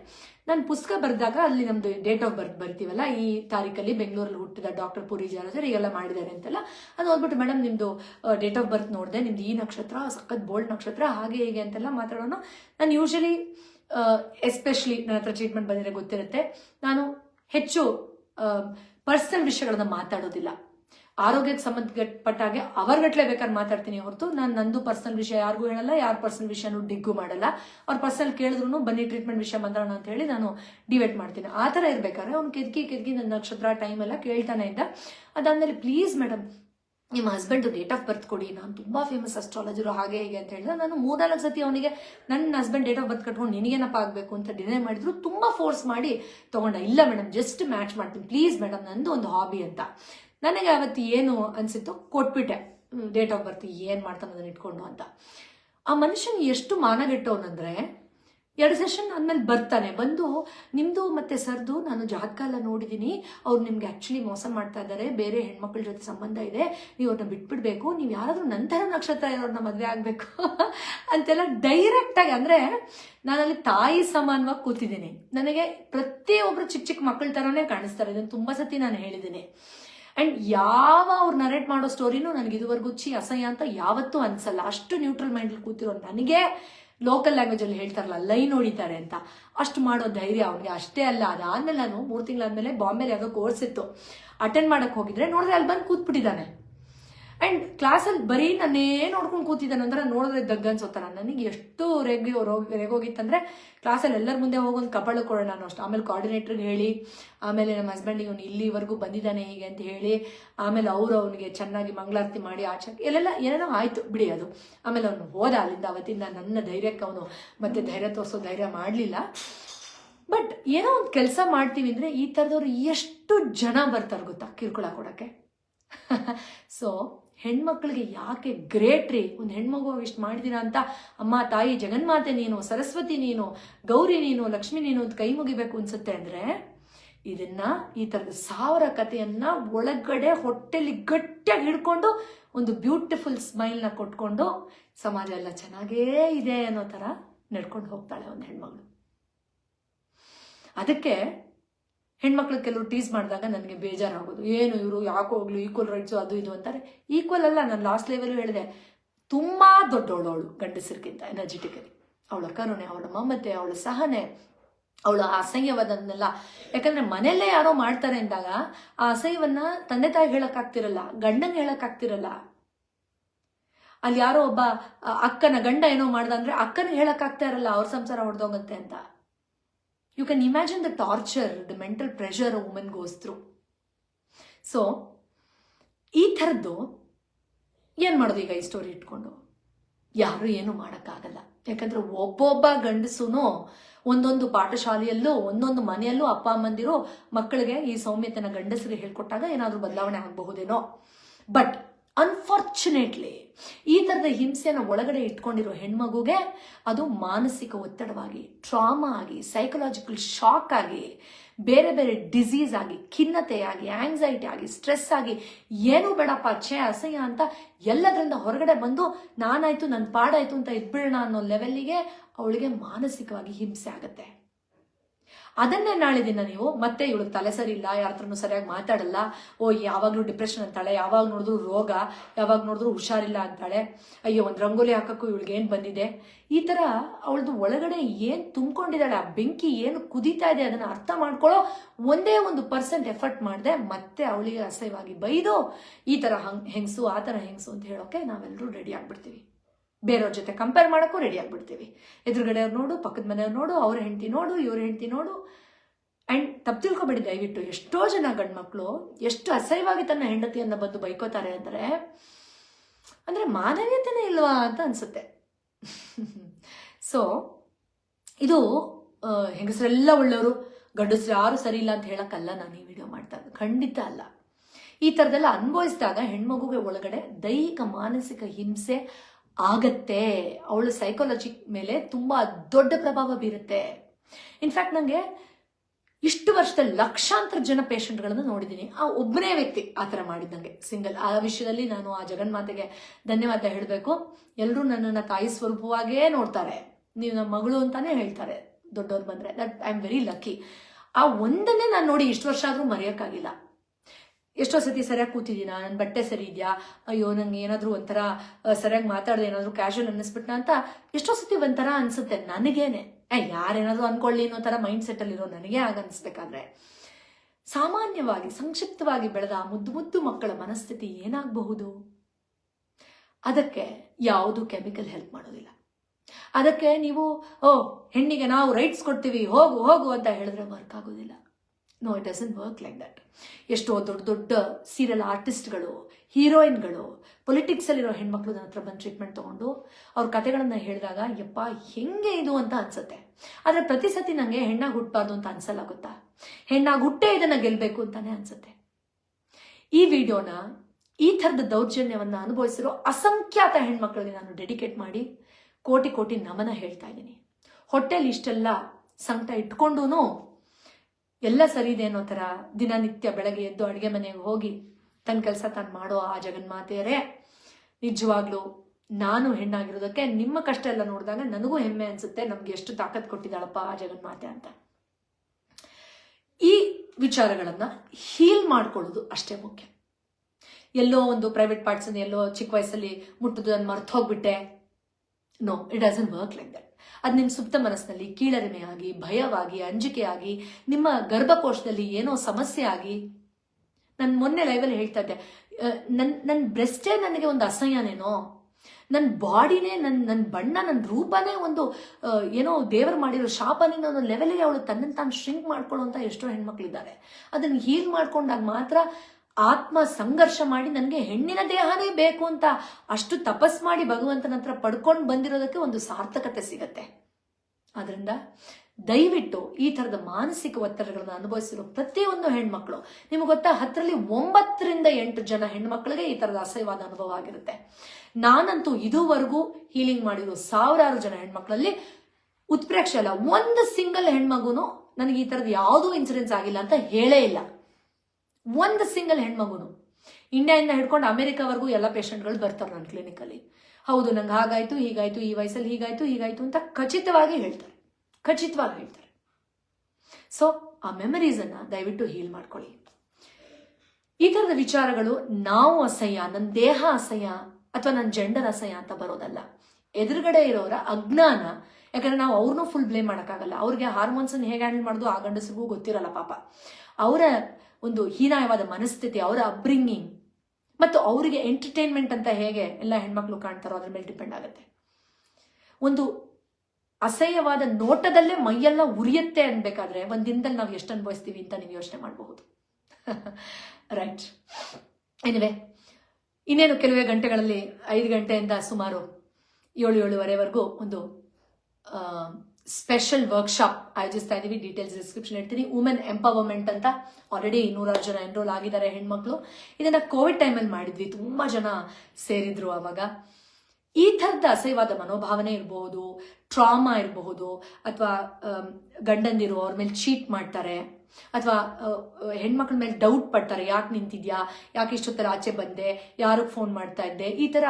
ನಾನು ಪುಸ್ತಕ ಬರೆದಾಗ ಅಲ್ಲಿ ನಮ್ಮದು ಡೇಟ್ ಆಫ್ ಬರ್ತ್ ಬರ್ತೀವಲ್ಲ, ಈ ತಾರೀಕಲ್ಲಿ ಬೆಂಗಳೂರಲ್ಲಿ ಹುಟ್ಟಿದ ಡಾಕ್ಟರ್ ಪುರಿ ಜಾರಾಜರ್ ಈಗೆಲ್ಲ ಮಾಡಿದ್ದಾರೆ ಅಂತೆಲ್ಲ. ಅದು ಹೋಗ್ಬಿಟ್ಟು ಮೇಡಮ್ ನಿಮ್ಮದು ಡೇಟ್ ಆಫ್ ಬರ್ತ್ ನೋಡಿದೆ, ನಿಮ್ದು ಈ ನಕ್ಷತ್ರ, ಸಖತ್ ಬೋಲ್ಡ್ ನಕ್ಷತ್ರ, ಹಾಗೆ ಹೀಗೆ ಅಂತೆಲ್ಲ ಮಾತಾಡೋಣ. ನಾನು ಯೂಶಲಿ ಎಸ್ಪೆಷಲಿ ನನ್ನ ಹತ್ರ ಟ್ರೀಟ್ಮೆಂಟ್ ಬಂದಿರೋ ಗೊತ್ತಿರುತ್ತೆ. ನಾನು ಹೆಚ್ಚು ಪರ್ಸನಲ್ ವಿಷಯಗಳನ್ನ ಮಾತಾಡೋದಿಲ್ಲ. ಆರೋಗ್ಯಕ್ಕೆ ಸಂಬಂಧಪಟ್ಟಾಗೆ ಅವರ್ಗಟ್ಲೆ ಬೇಕಾದ್ರೆ ಮಾತಾಡ್ತೀನಿ ಹೊರತು. ನಾನು ನಂದು ಪರ್ಸನಲ್ ವಿಷಯ ಯಾರಿಗೂ ಹೇಳಲ್ಲ, ಯಾರ ಪರ್ಸನಲ್ ವಿಷಯನು ಡಿಗ್ಗು ಮಾಡಲ್ಲ. ಅವ್ರ ಪರ್ಸನಲ್ ಕೇಳಿದ್ರು ಬನ್ನಿ ಟ್ರೀಟ್ಮೆಂಟ್ ವಿಷಯ ಬಂದ್ರಣ ಅಂತ ಹೇಳಿ ನಾನು ಡಿವೇಟ್ ಮಾಡ್ತೀನಿ. ಆ ಥರ ಇರಬೇಕಾದ್ರೆ ಅವ್ನು ಕೆದ್ಕಿ ಕೆದ್ಕಿ ನನ್ನ ನಕ್ಷತ್ರ ಟೈಮ್ ಎಲ್ಲ ಕೇಳ್ತಾನೆ ಇದ್ದ. ಅದಾದ್ಮೇಲೆ ಪ್ಲೀಸ್ ಮೇಡಮ್ ನಿಮ್ಮ ಹಸ್ಬೆಂಡ್ ಡೇಟ್ ಆಫ್ ಬರ್ತ್ ಕೊಡಿ. ನಾನು ತುಂಬಾ ಫೇಮಸ್ ಅಸ್ಟ್ರಾಲಜರು ಹಾಗೆ ಹೀಗೆ ಅಂತ ಹೇಳಿದ್ರೆ ನಾನು ಮೂರ್ನಾಲ್ಕು ಸತಿ ಅವನಿಗೆ, ನನ್ನ ಹಸ್ಬೆಂಡ್ ಡೇಟ್ ಆಫ್ ಬರ್ತ್ ಕಟ್ಕೊಂಡು ನಿನಗೇನಪ್ಪ ಆಗಬೇಕು? ಅಂತ ಡಿನೈ ಮಾಡಿದ್ರು. ತುಂಬಾ ಫೋರ್ಸ್ ಮಾಡಿ ತಗೊಂಡ. ಇಲ್ಲ ಮೇಡಮ್ ಜಸ್ಟ್ ಮ್ಯಾಚ್ ಮಾಡ್ತೀನಿ. ಪ್ಲೀಸ್ ಮೇಡಮ್ ನಂದು ಒಂದು ಹಾಬಿ ಅಂತ. ನನಗೆ ಅವತ್ತು ಏನು ಅನ್ಸಿತ್ತು ಕೊಟ್ಬಿಟ್ಟೆ. ಡೇಟ್ ಆಫ್ ಬರ್ತ್ ಏನು ಮಾಡ್ತಾನೆ ಅದನ್ನ ಇಟ್ಕೊಂಡು ಅಂತ. ಆ ಮನುಷ್ಯನ್ ಎಷ್ಟು ಮಾನಗೆಟ್ಟವನಂದ್ರೆ ಎರಡು ಸೆಷನ್ ಆದ್ಮೇಲೆ ಬರ್ತಾನೆ. ಬಂದು ನಿಮ್ಮದು ಮತ್ತೆ ಸರ್ದು, ನಾನು ಜಾತಕ ಎಲ್ಲ ನೋಡಿದ್ದೀನಿ ಅವ್ರು ನಿಮ್ಗೆ ಆ್ಯಕ್ಚುಲಿ ಮೋಸ ಮಾಡ್ತಾ ಇದ್ದಾರೆ. ಬೇರೆ ಹೆಣ್ಮಕ್ಳ ಜೊತೆ ಸಂಬಂಧ ಇದೆ. ನೀವು ಅವ್ರನ್ನ ಬಿಟ್ಬಿಡ್ಬೇಕು. ನೀವು ಯಾರಾದರೂ ನಂತರ ನಕ್ಷತ್ರ ಇರೋರನ್ನ ಮದುವೆ ಆಗಬೇಕು. ಅಂತೆಲ್ಲ ಡೈರೆಕ್ಟ್ ಆಗಿ ಅಂದ್ರೆ ನಾನಲ್ಲಿ ತಾಯಿ ಸಮಾನವಾಗಿ ಕೂತಿದ್ದೀನಿ. ನನಗೆ ಪ್ರತಿಯೊಬ್ರು ಚಿಕ್ಕ ಚಿಕ್ಕ ಮಕ್ಕಳ ಥರನೇ ಕಾಣಿಸ್ತಾರೆ. ಇದನ್ನು ತುಂಬಾ ಸತಿ ನಾನು ಹೇಳಿದ್ದೀನಿ. ಅಂಡ್ ಯಾವ ಅವ್ರು ನರೇಟ್ ಮಾಡೋ ಸ್ಟೋರಿನೂ ನನಗೆ ಇದುವರೆಗೂ ಚಿ ಅಸಹ್ಯ ಅಂತ ಯಾವತ್ತೂ ಅನ್ಸಲ್ಲ. ಅಷ್ಟು ನ್ಯೂಟ್ರಲ್ ಮೈಂಡ್ ಕೂತಿರೋ ನನಗೆ ಲೋಕಲ್ ಲ್ಯಾಂಗ್ವೇಜ್ ಅಲ್ಲಿ ಹೇಳ್ತಾರಲ್ಲ, ಲೈನ್ ಹೊಡಿತಾರೆ ಅಂತ. ಅಷ್ಟು ಮಾಡೋ ಧೈರ್ಯ ಅವ್ನಿಗೆ ಅಷ್ಟೇ ಅಲ್ಲ. ಅದಾದ್ಮೇಲೆ ನಾನು ಮೂರು ತಿಂಗಳಾದ್ಮೇಲೆ ಬಾಂಬೆಲಿ ಯಾವುದೋ ಕೋರ್ಸ್ ಇತ್ತು. ಅಟೆಂಡ್ ಮಾಡೋಕ್ಕೆ ಹೋಗಿದ್ರೆ ನೋಡಿದ್ರೆ ಅಲ್ಲಿ ಬಂದು ಕೂತ್ಬಿಟ್ಟಿದ್ದಾನೆ. ಅಂಡ್ ಕ್ಲಾಸಲ್ಲಿ ಬರೀ ನಾನೇ ನೋಡ್ಕೊಂಡು ಕೂತಿದ್ದಾನೆ ಅಂದ್ರೆ ನೋಡಿದ್ರೆ ದಗ್ಗ ನನಗೆ ಎಷ್ಟು ರೆಗ್ ರೆಗೋಗಿತ್ತಂದ್ರೆ ಕ್ಲಾಸಲ್ಲಿ ಎಲ್ಲರ ಮುಂದೆ ಹೋಗಿ ಒಂದು ಕಪಾಳು ಕೊಡೋಣ ನಾನು ಅಷ್ಟು. ಆಮೇಲೆ ಕೋರ್ಡಿನೇಟ್ರಿಗೆ ಹೇಳಿ, ಆಮೇಲೆ ನಮ್ಮ ಹಸ್ಬೆಂಡಿಗೆ ಅವ್ನು ಇಲ್ಲಿವರೆಗೂ ಬಂದಿದ್ದಾನೆ ಹೀಗೆ ಅಂತ ಹೇಳಿ, ಆಮೇಲೆ ಅವರು ಅವನಿಗೆ ಚೆನ್ನಾಗಿ ಮಂಗಳಾರತಿ ಮಾಡಿ ಆಚೆ ಎಲ್ಲೆಲ್ಲ, ಏನೇನೋ ಆಯಿತು ಬಿಡಿ ಅದು. ಆಮೇಲೆ ಅವನು ಹೋದ ಅಲ್ಲಿಂದ ಅವತ್ತಿಂದ ನನ್ನ ಧೈರ್ಯಕ್ಕೆ ಅವನು ಮತ್ತೆ ಧೈರ್ಯ ತೋರಿಸೋ ಧೈರ್ಯ ಮಾಡಲಿಲ್ಲ. ಬಟ್ ಏನೋ ಒಂದು ಕೆಲಸ ಮಾಡ್ತೀವಿ ಅಂದರೆ ಈ ಥರದವ್ರು ಎಷ್ಟು ಜನ ಬರ್ತಾರೆ ಗೊತ್ತಾ ಕಿರುಕುಳ ಕೊಡೋಕ್ಕೆ? ಸೊ ಹೆಣ್ಮಕ್ಳಿಗೆ ಯಾಕೆ ಗ್ರೇಟ್ ರೀ? ಒಂದು ಹೆಣ್ಮಗು ಇಷ್ಟು ಮಾಡಿದೀರಾ ಅಂತ ಅಮ್ಮ, ತಾಯಿ, ಜಗನ್ಮಾತೆ ನೀನು, ಸರಸ್ವತಿ ನೀನು, ಗೌರಿ ನೀನು, ಲಕ್ಷ್ಮಿ ನೀನು ಅಂತ ಕೈ ಮುಗಿಬೇಕು ಅನ್ಸುತ್ತೆ ಅಂದ್ರೆ ಇದನ್ನ ಈ ತರದ ಸಾವಿರ ಕಥೆಯನ್ನ ಒಳಗಡೆ ಹೊಟ್ಟೆಲಿ ಗಟ್ಟಿಯಾಗಿ ಹಿಡ್ಕೊಂಡು ಒಂದು ಬ್ಯೂಟಿಫುಲ್ ಸ್ಮೈಲ್ನ ಕೊಟ್ಕೊಂಡು ಸಮಾಜ ಎಲ್ಲ ಚೆನ್ನಾಗೇ ಇದೆ ಅನ್ನೋ ಥರ ನಡ್ಕೊಂಡು ಹೋಗ್ತಾಳೆ ಒಂದು ಹೆಣ್ಮಗಳು. ಅದಕ್ಕೆ ಹೆಣ್ಮಕ್ಳು ಕೆಲವರು ಟೀಸ್ ಮಾಡಿದಾಗ ನನಗೆ ಬೇಜಾರಾಗೋದು. ಏನು ಇವರು ಯಾಕೋ ಹೋಗ್ಲು ಈಕ್ವಲ್ ರೈಟ್ಸು ಅದು ಇದು ಅಂತಾರೆ. ಈಕ್ವಲ್ ಅಲ್ಲ, ನಾನು ಲಾಸ್ಟ್ ಲೆವೆಲ್ ಹೇಳಿದೆ. ತುಂಬಾ ದೊಡ್ಡವಳು ಅವಳು ಗಂಡಸರಿಗಿಂತ ಎನರ್ಜೆಟಿಕಲಿ ಅವಳ ಕರುಣೆ, ಅವಳ ಮಮತೆ, ಅವಳ ಸಹನೆ, ಅವಳು ಅಸಹ್ಯವಾದನ್ನೆಲ್ಲ ಯಾಕಂದ್ರೆ ಮನೆಯಲ್ಲೇ ಯಾರೋ ಮಾಡ್ತಾರೆ ಅಂದಾಗ ಆ ಅಸಹ್ಯವನ್ನ ತಂದೆ ತಾಯಿ ಹೇಳಕ್ಕಾಗ್ತಿರಲ್ಲ ಗಂಡಂಗೆ ಹೇಳಕ್ಕಾಗ್ತಿರಲ್ಲ. ಅಲ್ಲಿ ಯಾರೋ ಒಬ್ಬ ಅಕ್ಕನ ಗಂಡ ಏನೋ ಮಾಡ್ದ ಅಂದ್ರೆ ಅಕ್ಕನ ಹೇಳಕ್ಕಾಗ್ತಾ ಇರಲ್ಲ, ಅವ್ರ ಸಂಸಾರ ಹೊಡೆದೋಗುತ್ತೆ ಅಂತ. You can imagine the torture the mental pressure women goes through so ಈ ಥರದ್ದು ಏನು ಮಾಡೋದು ಈಗ ಈ ಸ್ಟೋರಿ ಇಟ್ಕೊಂಡು? ಯಾರು ಏನು ಮಾಡೋಕ್ಕಾಗಲ್ಲ. ಯಾಕಂದ್ರೆ ಒಬ್ಬೊಬ್ಬ ಗಂಡಸೂ ಒಂದೊಂದು ಪಾಠಶಾಲೆಯಲ್ಲೂ, ಒಂದೊಂದು ಮನೆಯಲ್ಲೂ ಅಪ್ಪ, ಅಮ್ಮಂದಿರು ಮಕ್ಕಳಿಗೆ ಈ ಸೌಮ್ಯತನ ಗಂಡಸರಿಗೆ ಹೇಳ್ಕೊಟ್ಟಾಗ ಏನಾದರೂ ಬದಲಾವಣೆ ಆಗಬಹುದೇನೋ. ಬಟ್ ಅನ್ಫಾರ್ಚುನೇಟ್ಲಿ ಈ ಥರದ ಹಿಂಸೆನ ಒಳಗಡೆ ಇಟ್ಕೊಂಡಿರೋ ಹೆಣ್ಮಗುಗೆ ಅದು ಮಾನಸಿಕ ಒತ್ತಡವಾಗಿ ಟ್ರಾಮಾ ಆಗಿ ಸೈಕಲಾಜಿಕಲ್ ಶಾಕ್ ಆಗಿ, ಬೇರೆ ಬೇರೆ ಡಿಸೀಸ್ ಆಗಿ ಖಿನ್ನತೆಯಾಗಿ ಆಂಗ್ಸೈಟಿ ಆಗಿ ಸ್ಟ್ರೆಸ್ ಆಗಿ, ಏನು ಬೇಡಪ್ಪ ಛೇ ಅಸಹ್ಯ ಅಂತ ಎಲ್ಲದರಿಂದ ಹೊರಗಡೆ ಬಂದು ನಾನಾಯ್ತು ನನ್ನ ಪಾಡಾಯ್ತು ಅಂತ ಇದ್ಬಿಡೋಣ ಅನ್ನೋ ಲೆವೆಲ್ಲಿಗೆ ಅವಳಿಗೆ ಮಾನಸಿಕವಾಗಿ ಹಿಂಸೆ ಆಗುತ್ತೆ. ಅದನ್ನೇ ನಾಳೆ ದಿನ ನೀವು ಮತ್ತೆ ಇವಳು ತಲೆ ಸರಿ ಇಲ್ಲ ಯಾರ ಹತ್ರನೂ ಸರಿಯಾಗಿ ಮಾತಾಡಲ್ಲ. ಓ, ಯಾವಾಗಲೂ ಡಿಪ್ರೆಷನ್ ಅಂತಾಳೆ, ಯಾವಾಗ ನೋಡಿದ್ರು ರೋಗ, ಯಾವಾಗ ನೋಡಿದ್ರು ಹುಷಾರಿಲ್ಲ ಅಂತಾಳೆ. ಅಯ್ಯೋ, ಒಂದು ರಂಗೋಲಿ ಹಾಕಕ್ಕೂ ಇವಳಿಗೆ ಏನು ಬಂದಿದೆ? ಈ ಥರ ಅವಳದು ಒಳಗಡೆ ಏನು ತುಂಬಿಕೊಂಡಿದ್ದಾಳೆ, ಆ ಬೆಂಕಿ ಏನು ಕುದೀತಾ ಇದೆ ಅದನ್ನು ಅರ್ಥ ಮಾಡ್ಕೊಳ್ಳೋ ಒಂದೇ ಒಂದು ಪರ್ಸೆಂಟ್ ಎಫರ್ಟ್ ಮಾಡಿದೆ ಮತ್ತೆ ಅವಳಿಗೆ ಅಸಹ್ಯವಾಗಿ ಬೈದು ಈ ಥರ ಹಂಗ್ ಹೆಂಗಸು, ಆ ಥರ ಹೆಂಗಸು ಅಂತ ಹೇಳೋಕೆ ನಾವೆಲ್ಲರೂ ರೆಡಿ ಆಗ್ಬಿಡ್ತೀವಿ. ಬೇರೆಯವ್ರ ಜೊತೆ ಕಂಪೇರ್ ಮಾಡೋಕ್ಕೂ ರೆಡಿ ಆಗಿಬಿಡ್ತೀವಿ. ಎದುರುಗಡೆಯವ್ರು ನೋಡು, ಪಕ್ಕದ ಮನೆಯವ್ರು ನೋಡು, ಅವ್ರ ಹೆಂಡತಿ ನೋಡು, ಇವ್ರ ಹೆಂಡತಿ ನೋಡು. ಆ್ಯಂಡ್ ತಪ್ಪು ತಿಳ್ಕೊಬೇಡಿ ದಯವಿಟ್ಟು, ಎಷ್ಟೋ ಜನ ಗಂಡು ಮಕ್ಕಳು ಎಷ್ಟು ಅಸಹ್ಯವಾಗಿ ತನ್ನ ಹೆಂಡತಿಯನ್ನು ಬಂದು ಬೈಕೋತಾರೆ ಅಂದರೆ ಅಂದರೆ ಮಾನವೀಯತೆನೇ ಇಲ್ವಾ ಅಂತ ಅನಿಸುತ್ತೆ. ಸೊ ಇದು ಹೆಂಗಸರೆಲ್ಲ ಒಳ್ಳೆಯವರು ಗಂಡಸರು ಯಾರು ಸರಿ ಇಲ್ಲ ಅಂತ ಹೇಳೋಕ್ಕಲ್ಲ ನಾನು ಈ ವಿಡಿಯೋ ಮಾಡ್ತಾ ಖಂಡಿತ ಅಲ್ಲ. ಈ ಥರದೆಲ್ಲ ಅನುಭವಿಸಿದಾಗ ಹೆಣ್ಮಗುಗೆ ಒಳಗಡೆ ದೈಹಿಕ, ಮಾನಸಿಕ ಹಿಂಸೆ ಆಗತ್ತೆ. ಅವಳ ಸೈಕಾಲಜಿ ಮೇಲೆ ತುಂಬಾ ದೊಡ್ಡ ಪ್ರಭಾವ ಬೀರುತ್ತೆ. ಇನ್ಫ್ಯಾಕ್ಟ್ ನನಗೆ ಇಷ್ಟು ವರ್ಷದ ಲಕ್ಷಾಂತರ ಜನ ಪೇಷಂಟ್ಗಳನ್ನು ನೋಡಿದ್ದೀನಿ. ಆ ಒಬ್ಬನೇ ವ್ಯಕ್ತಿ ಆ ಥರ ಮಾಡಿದ್ದಂಗೆ ಸಿಂಗಲ್ ಆ ವಿಷಯದಲ್ಲಿ ನಾನು ಆ ಜಗನ್ಮಾತೆಗೆ ಧನ್ಯವಾದ ಹೇಳಬೇಕು. ಎಲ್ಲರೂ ನನ್ನನ್ನು ತಾಯಿ ಸ್ವರೂಪವಾಗೇ ನೋಡ್ತಾರೆ. ನೀವು ನಮ್ಮ ಮಗಳು ಅಂತಾನೆ ಹೇಳ್ತಾರೆ. ದೊಡ್ಡವ್ರು ಬಂದರೆ. That I am very lucky ಆ ಒಂದನ್ನೇ ನಾನು ನೋಡಿ ಇಷ್ಟು ವರ್ಷ ಆದರೂ ಮರೆಯೋಕ್ಕಾಗಿಲ್ಲ. ಎಷ್ಟೋ ಸತಿ ಸರಿಯಾಗಿ ಕೂತಿದ್ದೀನಾ ನನ್ನ ಬಟ್ಟೆ ಸರಿ ಇದೆಯಾ? ಅಯ್ಯೋ, ನಂಗೆ ಏನಾದರೂ ಒಂಥರ ಸರಿಯಾಗಿ ಮಾತಾಡದೆ ಏನಾದರೂ ಕ್ಯಾಶುವಲ್ ಅನ್ನಿಸ್ಬಿಟ್ನಾ ಅಂತ ಎಷ್ಟೋ ಸತಿ ಒಂಥರ ಅನಿಸುತ್ತೆ ನನಗೇನೆ. ಯಾರೇನಾದರೂ ಅನ್ಕೊಳ್ಳಿ ಅನ್ನೋ ಥರ ಮೈಂಡ್ ಸೆಟ್ಟಲ್ಲಿರೋ ನನಗೆ ಆಗ ಅನ್ಸ್ಬೇಕಾದ್ರೆ. ಸಾಮಾನ್ಯವಾಗಿ, ಸಂಕ್ಷಿಪ್ತವಾಗಿ ಬೆಳೆದ ಮುದ್ದು ಮುದ್ದು ಮಕ್ಕಳ ಮನಸ್ಥಿತಿ ಏನಾಗಬಹುದು? ಅದಕ್ಕೆ ಯಾವುದು ಕೆಮಿಕಲ್ ಹೆಲ್ಪ್ ಮಾಡೋದಿಲ್ಲ. ಅದಕ್ಕೆ ನೀವು, ಓ, ಹೆಣ್ಣಿಗೆ ನಾವು ರೈಟ್ಸ್ ಕೊಡ್ತೀವಿ, ಹೋಗು ಹೋಗು ಅಂತ ಹೇಳಿದ್ರೆ ವರ್ಕ್ ಆಗೋದಿಲ್ಲ. No it doesn't work like that ಎಷ್ಟೋ ದೊಡ್ಡ ದೊಡ್ಡ ಸೀರಿಯಲ್ ಆರ್ಟಿಸ್ಟ್ಗಳು ಹೀರೋಯಿನ್ಗಳು ಪೊಲಿಟಿಕ್ಸಲ್ಲಿರೋ ಹೆಣ್ಮಕ್ಳು ನನ್ನ ಹತ್ರ ಬಂದು ಟ್ರೀಟ್ಮೆಂಟ್ ತೊಗೊಂಡು ಅವ್ರ ಕತೆಗಳನ್ನು ಹೇಳಿದಾಗ, ಯಪ್ಪ, ಹೆಂಗೆ ಇದು ಅಂತ ಅನ್ಸುತ್ತೆ. ಆದರೆ ಪ್ರತಿ ಸತಿ ನನಗೆ ಹೆಣ್ಣಾಗಿ ಹುಟ್ಟಬಾರ್ದು ಅಂತ ಅನ್ಸಲ್ಲ ಗೊತ್ತಾ? ಹೆಣ್ಣಾಗಿ ಹುಟ್ಟೇ ಇದನ್ನು ಗೆಲ್ಲಬೇಕು ಅಂತಾನೆ ಅನ್ಸುತ್ತೆ. ಈ ವಿಡಿಯೋನ ಈ ಥರದ ದೌರ್ಜನ್ಯವನ್ನು ಅನುಭವಿಸಿರೋ ಅಸಂಖ್ಯಾತ ಹೆಣ್ಮಕ್ಳಿಗೆ ನಾನು ಡೆಡಿಕೇಟ್ ಮಾಡಿ ಕೋಟಿ ಕೋಟಿ ನಮನ ಹೇಳ್ತಾ ಇದ್ದೀನಿ. ಹೊಟ್ಟೆಲಿ ಇಷ್ಟೆಲ್ಲ ಸಂಕಟ ಇಟ್ಕೊಂಡೂ ಎಲ್ಲ ಸರಿ ಇದೆ ಅನ್ನೋ ಥರ ದಿನನಿತ್ಯ ಬೆಳಗ್ಗೆ ಎದ್ದು ಅಡುಗೆ ಮನೆಗೆ ಹೋಗಿ ತನ್ನ ಕೆಲಸ ತಾನು ಮಾಡೋ ಆ ಜಗನ್ಮಾತೆಯರೇ, ನಿಜವಾಗ್ಲೂ ನಾನು ಹೆಣ್ಣಾಗಿರೋದಕ್ಕೆ ನಿಮ್ಮ ಕಷ್ಟ ಎಲ್ಲ ನೋಡಿದಾಗ ನನಗೂ ಹೆಮ್ಮೆ ಅನ್ಸುತ್ತೆ, ನಮ್ಗೆ ಎಷ್ಟು ತಾಕತ್ ಕೊಟ್ಟಿದ್ದಾಳಪ್ಪ ಆ ಜಗನ್ಮಾತೆ ಅಂತ. ಈ ವಿಚಾರಗಳನ್ನು ಹೀಲ್ ಮಾಡ್ಕೊಳ್ಳೋದು ಅಷ್ಟೇ ಮುಖ್ಯ. ಎಲ್ಲೋ ಒಂದು ಪ್ರೈವೇಟ್ ಪಾರ್ಟ್ಸ್ ಎಲ್ಲೋ ಚಿಕ್ಕ ವಯಸ್ಸಲ್ಲಿ ಮುಟ್ಟುದು ನಾನು ಮರ್ತು ಹೋಗ್ಬಿಟ್ಟೆ. No it doesn't work like that ಅದು ನಿಮ್ಮ ಸುಪ್ತ ಮನಸ್ಸಿನಲ್ಲಿ ಕೀಳರಿಮೆಯಾಗಿ, ಭಯವಾಗಿ, ಅಂಜಿಕೆಯಾಗಿ, ನಿಮ್ಮ ಗರ್ಭಕೋಶದಲ್ಲಿ ಏನೋ ಸಮಸ್ಯೆ ಆಗಿ ನಾನು ಮೊನ್ನೆ ಲೈವಲ್ಲಿ ಹೇಳ್ತಾ ಇದ್ದೆ. ನನ್ನ ನನ್ನ ಬ್ರೆಸ್ಟೇ ನನಗೆ ಒಂದು ಅಸಹ್ಯನೇನೋ ನನ್ನ ಬಾಡಿನೇ ನನ್ನ ನನ್ನ ಬಣ್ಣ ನನ್ನ ರೂಪನೇ ಒಂದು ಏನೋ ದೇವರು ಮಾಡಿರೋ ಶಾಪನೇ ಒಂದು ಲೆವೆಲಿಗೆ ಅವಳು ತನ್ನನ್ನು ತಾನು ಶ್ರಿಂಕ್ ಅಂತ ಎಷ್ಟೋ ಹೆಣ್ಮಕ್ಳಿದ್ದಾರೆ. ಅದನ್ನು ಹೀಲ್ ಮಾಡ್ಕೊಂಡಾಗ ಮಾತ್ರ ಆತ್ಮ ಸಂಘರ್ಷ ಮಾಡಿ ನನಗೆ ಹೆಣ್ಣಿನ ದೇಹನೇ ಬೇಕು ಅಂತ ಅಷ್ಟು ತಪಸ್ ಮಾಡಿ ಭಗವಂತನ ಹತ್ರ ಪಡ್ಕೊಂಡು ಬಂದಿರೋದಕ್ಕೆ ಒಂದು ಸಾರ್ಥಕತೆ ಸಿಗತ್ತೆ. ಆದ್ರಿಂದ ದಯವಿಟ್ಟು ಈ ಥರದ ಮಾನಸಿಕ ಒತ್ತಡಗಳನ್ನು ಅನುಭವಿಸಿರೋ ಪ್ರತಿಯೊಂದು ಹೆಣ್ಮಕ್ಳು, ನಿಮಗೆ ಗೊತ್ತಾ ಹತ್ತರಲ್ಲಿ ಒಂಬತ್ತರಿಂದ ಎಂಟು ಜನ ಹೆಣ್ಮಕ್ಳಿಗೆ ಈ ಥರದ ಅಸಹ್ಯವಾದ ಅನುಭವ ಆಗಿರುತ್ತೆ. ನಾನಂತೂ ಇದುವರೆಗೂ ಹೀಲಿಂಗ್ ಮಾಡಿರೋ ಸಾವಿರಾರು ಜನ ಹೆಣ್ಮಕ್ಳಲ್ಲಿ ಉತ್ಪ್ರೇಕ್ಷೆ ಅಲ್ಲ, ಒಂದು ಸಿಂಗಲ್ ಹೆಣ್ಮಗುನು ನನಗೆ ಈ ಥರದ್ದು ಯಾವುದೂ ಇನ್ಸಿಡೆನ್ಸ್ ಆಗಿಲ್ಲ ಅಂತ ಹೇಳೇ ಇಲ್ಲ. ಒಂದು ಸಿಂಗಲ್ ಹೆಣ್ಮಗುನು. ಇಂಡಿಯಾಯಿಂದ ಹಿಡ್ಕೊಂಡು ಅಮೆರಿಕಾವರೆಗೂ ಎಲ್ಲ ಪೇಷಂಟ್ಗಳು ಬರ್ತಾರೆ ನನ್ನ ಕ್ಲಿನಿಕಲ್ಲಿ ಹೌದು, ನಂಗೆ ಹಾಗಾಯ್ತು, ಹೀಗಾಯ್ತು, ಈ ವಯಸ್ಸಲ್ಲಿ ಹೀಗಾಯ್ತು ಹೀಗಾಯ್ತು ಅಂತ ಖಚಿತವಾಗಿ ಹೇಳ್ತಾರೆ. ಖಚಿತವಾಗಿ ಹೇಳ್ತಾರೆ. ಸೊ ಆ ಮೆಮರೀಸನ್ನು ದಯವಿಟ್ಟು ಹೀಲ್ ಮಾಡ್ಕೊಳ್ಳಿ. ಈ ಥರದ ವಿಚಾರಗಳು ನಾವು ಅಸಹ್ಯ ನನ್ನ ದೇಹ ಅಸಹ್ಯ ಅಥವಾ ನನ್ನ ಜೆಂಡರ್ ಅಸಹ್ಯ ಅಂತ ಬರೋದಲ್ಲ. ಎದುರುಗಡೆ ಇರೋರ ಅಜ್ಞಾನ, ಯಾಕಂದ್ರೆ ನಾವು ಅವ್ರನ್ನೂ ಫುಲ್ ಬ್ಲೇಮ್ ಮಾಡೋಕ್ಕಾಗಲ್ಲ. ಅವ್ರಿಗೆ ಹಾರ್ಮೋನ್ಸನ್ನು ಹೇಗೆ ಹ್ಯಾಂಡಲ್ ಮಾಡೋದು ಆ ಗಂಡಸಿಗೂ ಗೊತ್ತಿರಲ್ಲ ಪಾಪ. ಅವರ ಒಂದು ಹೀನಾಯವಾದ ಮನಸ್ಥಿತಿ, ಅವರ ಅಪ್ಬ್ರಿಂಗಿಂಗ್ ಮತ್ತು ಅವರಿಗೆ ಎಂಟರ್ಟೈನ್ಮೆಂಟ್ ಅಂತ ಹೇಗೆ ಎಲ್ಲ ಹೆಣ್ಮಕ್ಳು ಕಾಣ್ತಾರೋ ಅದ್ರ ಮೇಲೆ ಡಿಪೆಂಡ್ ಆಗುತ್ತೆ. ಒಂದು ಅಸಹ್ಯವಾದ ನೋಟದಲ್ಲೇ ಮೈಯೆಲ್ಲ ಉರಿಯುತ್ತೆ ಅನ್ಬೇಕಾದ್ರೆ ಒಂದು ದಿನದಲ್ಲಿ ನಾವು ಎಷ್ಟು ಅನುಭವಿಸ್ತೀವಿ ಅಂತ ನೀವು ಯೋಚನೆ ಮಾಡಬಹುದು. ರೈಟ್ ಏನಿವೆ ಇನ್ನೇನು ಕೆಲವೇ ಗಂಟೆಗಳಲ್ಲಿ ಐದು ಗಂಟೆಯಿಂದ ಸುಮಾರು ಏಳು, ಏಳುವರೆವರೆಗೂ ಒಂದು ಸ್ಪೆಷಲ್ ವರ್ಕ್ಶಾಪ್ ಆಯೋಜಿಸ್ತಾ ಇದ್ದೀವಿ ಡೀಟೇಲ್ಸ್ ಡಿಸ್ಕ್ರಿಪ್ಷನ್ ಇಡ್ತೀನಿ ವುಮೆನ್ ಎಂಪವರ್ಮೆಂಟ್ ಅಂತ ಆಲ್ರೆಡಿ ಇನ್ನೂರಾರು ಜನ ಎನ್ರೋಲ್ ಆಗಿದ್ದಾರೆ ಹೆಣ್ಮಕ್ಳು. ಇದನ್ನ ಕೋವಿಡ್ ಟೈಮಲ್ಲಿ ಮಾಡಿದ್ವಿ. ತುಂಬಾ ಜನ ಸೇರಿದ್ರು ಅವಾಗ. ಈ ಥರದ ಅಸಹ್ಯವಾದ ಮನೋಭಾವನೆ ಇರಬಹುದು ಟ್ರಾಮಾ ಇರಬಹುದು, ಅಥವಾ ಗಂಡಂದಿರು ಅವ್ರ ಮೇಲೆ ಚೀಟ್ ಮಾಡ್ತಾರೆ, ಅಥವಾ ಹೆಣ್ಮಕ್ಳ ಮೇಲೆ ಡೌಟ್ ಪಡ್ತಾರೆ. ಯಾಕೆ ನಿಂತಿದ್ಯಾ? ಯಾಕೆ ಇಷ್ಟೊತ್ತರ ಆಚೆ ಬಂದೆ? ಯಾರಿಗೆ ಫೋನ್ ಮಾಡ್ತಾ ಇದ್ದೆ? ಈ ಥರ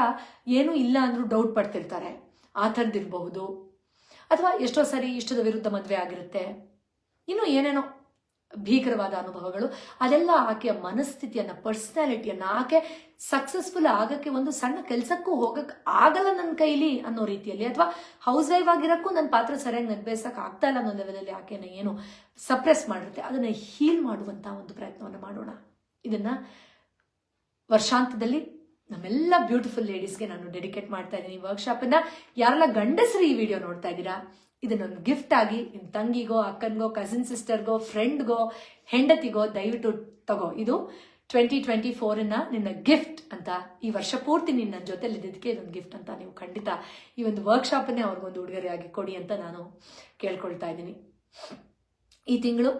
ಏನೂ ಇಲ್ಲ ಅಂದ್ರೂ ಡೌಟ್ ಪಡ್ತಿರ್ತಾರೆ. ಆ ಥರದ್ದಿರಬಹುದು ಅಥವಾ ಎಷ್ಟೋ ಸರಿ ಇಷ್ಟದ ವಿರುದ್ಧ ಮದುವೆ ಆಗಿರುತ್ತೆ. ಇನ್ನು ಏನೇನೋ ಭೀಕರವಾದ ಅನುಭವಗಳು, ಅದೆಲ್ಲ ಆಕೆಯ ಮನಸ್ಥಿತಿಯನ್ನು ಪರ್ಸ್ನಾಲಿಟಿಯನ್ನು ಆಕೆ ಸಕ್ಸಸ್ಫುಲ್ ಆಗಕ್ಕೆ ಒಂದು ಸಣ್ಣ ಕೆಲಸಕ್ಕೂ ಹೋಗಕ್ಕೆ ಆಗಲ್ಲ ನನ್ನ ಕೈಲಿ ಅನ್ನೋ ರೀತಿಯಲ್ಲಿ. ಅಥವಾ ಹೌಸ್ ವೈಫ್ ಆಗಿರಕ್ಕೂ ನನ್ನ ಪಾತ್ರ ಸರಿಯಾಗಿ ನಿರ್ವಹಿಸೋಕೆ ಆಗ್ತಾ ಇಲ್ಲ ಅನ್ನೋ ಲೆವೆಲಲ್ಲಿ ಆಕೆನ ಏನು ಸಪ್ರೆಸ್ ಮಾಡಿರುತ್ತೆ. ಅದನ್ನು ಹೀಲ್ ಮಾಡುವಂಥ ಒಂದು ಪ್ರಯತ್ನವನ್ನು ಮಾಡೋಣ. ಇದನ್ನು ವರ್ಷಾಂತದಲ್ಲಿ ನಮ್ಮೆಲ್ಲ ಬ್ಯೂಟಿಫುಲ್ ಲೇಡೀಸ್ಗೆ ನಾನು ಡೆಡಿಕೇಟ್ ಮಾಡ್ತಾ ಇದ್ದೀನಿ ವರ್ಕ್ಶಾಪನ್ನ ಯಾರೆಲ್ಲ ಗಂಡಸರು ಈ ವಿಡಿಯೋ ನೋಡ್ತಾ ಇದ್ದೀರಾ ಇದನ್ನೊಂದು ಗಿಫ್ಟ್ ಆಗಿ ನಿಮ್ಮ ತಂಗಿಗೋ, ಅಕ್ಕನಿಗೋ ಕಸಿನ್ ಸಿಸ್ಟರ್ಗೋ ಫ್ರೆಂಡ್ಗೋ ಹೆಂಡತಿಗೋ ದಯವಿಟ್ಟು ತಗೋ. ಇದು ಟ್ವೆಂಟಿ ಟ್ವೆಂಟಿ ಫೋರನ್ನ ನಿನ್ನ ಗಿಫ್ಟ್ ಅಂತ ಈ ವರ್ಷ ಪೂರ್ತಿ ನಿನ್ನ ಜೊತೆಲಿ ಇದ್ದಿದ್ದಕ್ಕೆ ಇದೊಂದು ಗಿಫ್ಟ್ ಅಂತ ನೀವು ಖಂಡಿತ ಈ ಒಂದು ವರ್ಕ್ಶಾಪನ್ನೇ ಅವ್ರಿಗೊಂದು ಉಡುಗೊರೆಯಾಗಿ ಕೊಡಿ ಅಂತ ನಾನು ಕೇಳ್ಕೊಳ್ತಾ ಇದ್ದೀನಿ. ಈ ತಿಂಗಳು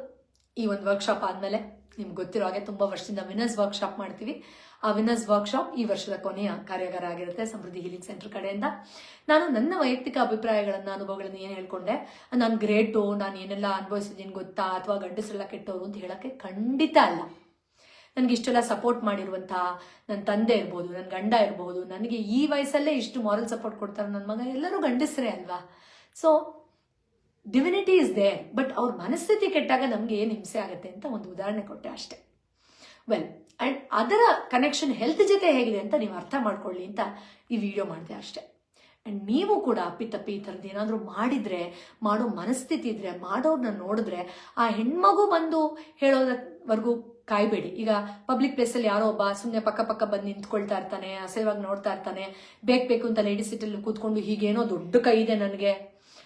ಈ ಒಂದು ವರ್ಕ್ಶಾಪ್ ಆದಮೇಲೆ ನಿಮ್ಗೆ ಗೊತ್ತಿರೋ ಹಾಗೆ ತುಂಬ ವರ್ಷದಿಂದ ವಿನರ್ಸ್ ವರ್ಕ್ಶಾಪ್ ಮಾಡ್ತೀವಿ. ಆ ವಿನರ್ಸ್ ವರ್ಕ್ಶಾಪ್ ಈ ವರ್ಷದ ಕೊನೆಯ ಕಾರ್ಯಾಗಾರ ಆಗಿರುತ್ತೆ ಸಮೃದ್ಧಿ ಹೀಲಿಂಗ್ ಸೆಂಟರ್ ಕಡೆಯಿಂದ. ನಾನು ನನ್ನ ವೈಯಕ್ತಿಕ ಅಭಿಪ್ರಾಯಗಳನ್ನ, ಅನುಭವಗಳನ್ನ ಏನು ಹೇಳ್ಕೊಂಡೆ? ನಾನು ಗ್ರೇಟು ನಾನು ಏನೆಲ್ಲ ಅನುಭವಿಸಿದ್ದೀನಿ ಗೊತ್ತಾ? ಅಥವಾ ಗಂಡಸರೆಲ್ಲ ಕೆಟ್ಟವರು ಅಂತ ಹೇಳಕ್ಕೆ ಖಂಡಿತ ಅಲ್ಲ. ನನಗೆ ಇಷ್ಟೆಲ್ಲ ಸಪೋರ್ಟ್ ಮಾಡಿರುವಂತಹ ನನ್ನ ತಂದೆ ಇರ್ಬೋದು ನನ್ನ ಗಂಡ ಇರ್ಬೋದು, ನನಗೆ ಈ ವಯಸ್ಸಲ್ಲೇ ಇಷ್ಟು ಮಾರಲ್ ಸಪೋರ್ಟ್ ಕೊಡ್ತಾರೆ ನನ್ನ ಮಗ, ಎಲ್ಲರೂ ಗಂಡಸರೇ ಅಲ್ವಾ? So divinity is there but ಅವ್ರ ಮನಸ್ಥಿತಿ ಕೆಟ್ಟಾಗ ನಮಗೆ ಏನು ಹಿಂಸೆ ಆಗುತ್ತೆ ಅಂತ ಒಂದು ಉದಾಹರಣೆ ಕೊಟ್ಟೆ ಅಷ್ಟೆ. ವೆಲ್ ಅಂಡ್ ಅದರ ಕನೆಕ್ಷನ್ ಹೆಲ್ತ್ ಜೊತೆ ಹೇಗಿದೆ ಅಂತ ನೀವು ಅರ್ಥ ಮಾಡ್ಕೊಳ್ಳಿ ಅಂತ ಈ ವಿಡಿಯೋ ಮಾಡಿದೆ ಅಷ್ಟೇ. ಅಂಡ್ ನೀವು ಕೂಡ ಅಪ್ಪಿತಪ್ಪಿ ಈ ಥರದ್ದು ಏನಾದರೂ ಮಾಡಿದರೆ, ಮಾಡೋ ಮನಸ್ಥಿತಿ ಇದ್ರೆ ಮಾಡೋರನ್ನ ನೋಡಿದ್ರೆ ಆ ಹೆಣ್ಮಗು ಬಂದು ಹೇಳೋದ ಕಾಯಬೇಡಿ. ಕಾಯ್ಬೇಡಿ ಈಗ ಪಬ್ಲಿಕ್ ಪ್ಲೇಸಲ್ಲಿ ಯಾರೋ ಒಬ್ಬ ಸುಮ್ಮನೆ ಪಕ್ಕ ಪಕ್ಕ ಬಂದು ನಿಂತ್ಕೊಳ್ತಾ ಇರ್ತಾನೆ ಅಸಹ್ಯವಾಗಿ ನೋಡ್ತಾ ಇರ್ತಾನೆ, ಬೇಕು ಬೇಕು ಅಂತ ಲೇಡಿ ಸೀಟಲ್ಲಿ ಕೂತ್ಕೊಂಡು ಹೀಗೇನೋ ದೊಡ್ಡ ಕೈ ಇದೆ ನನಗೆ.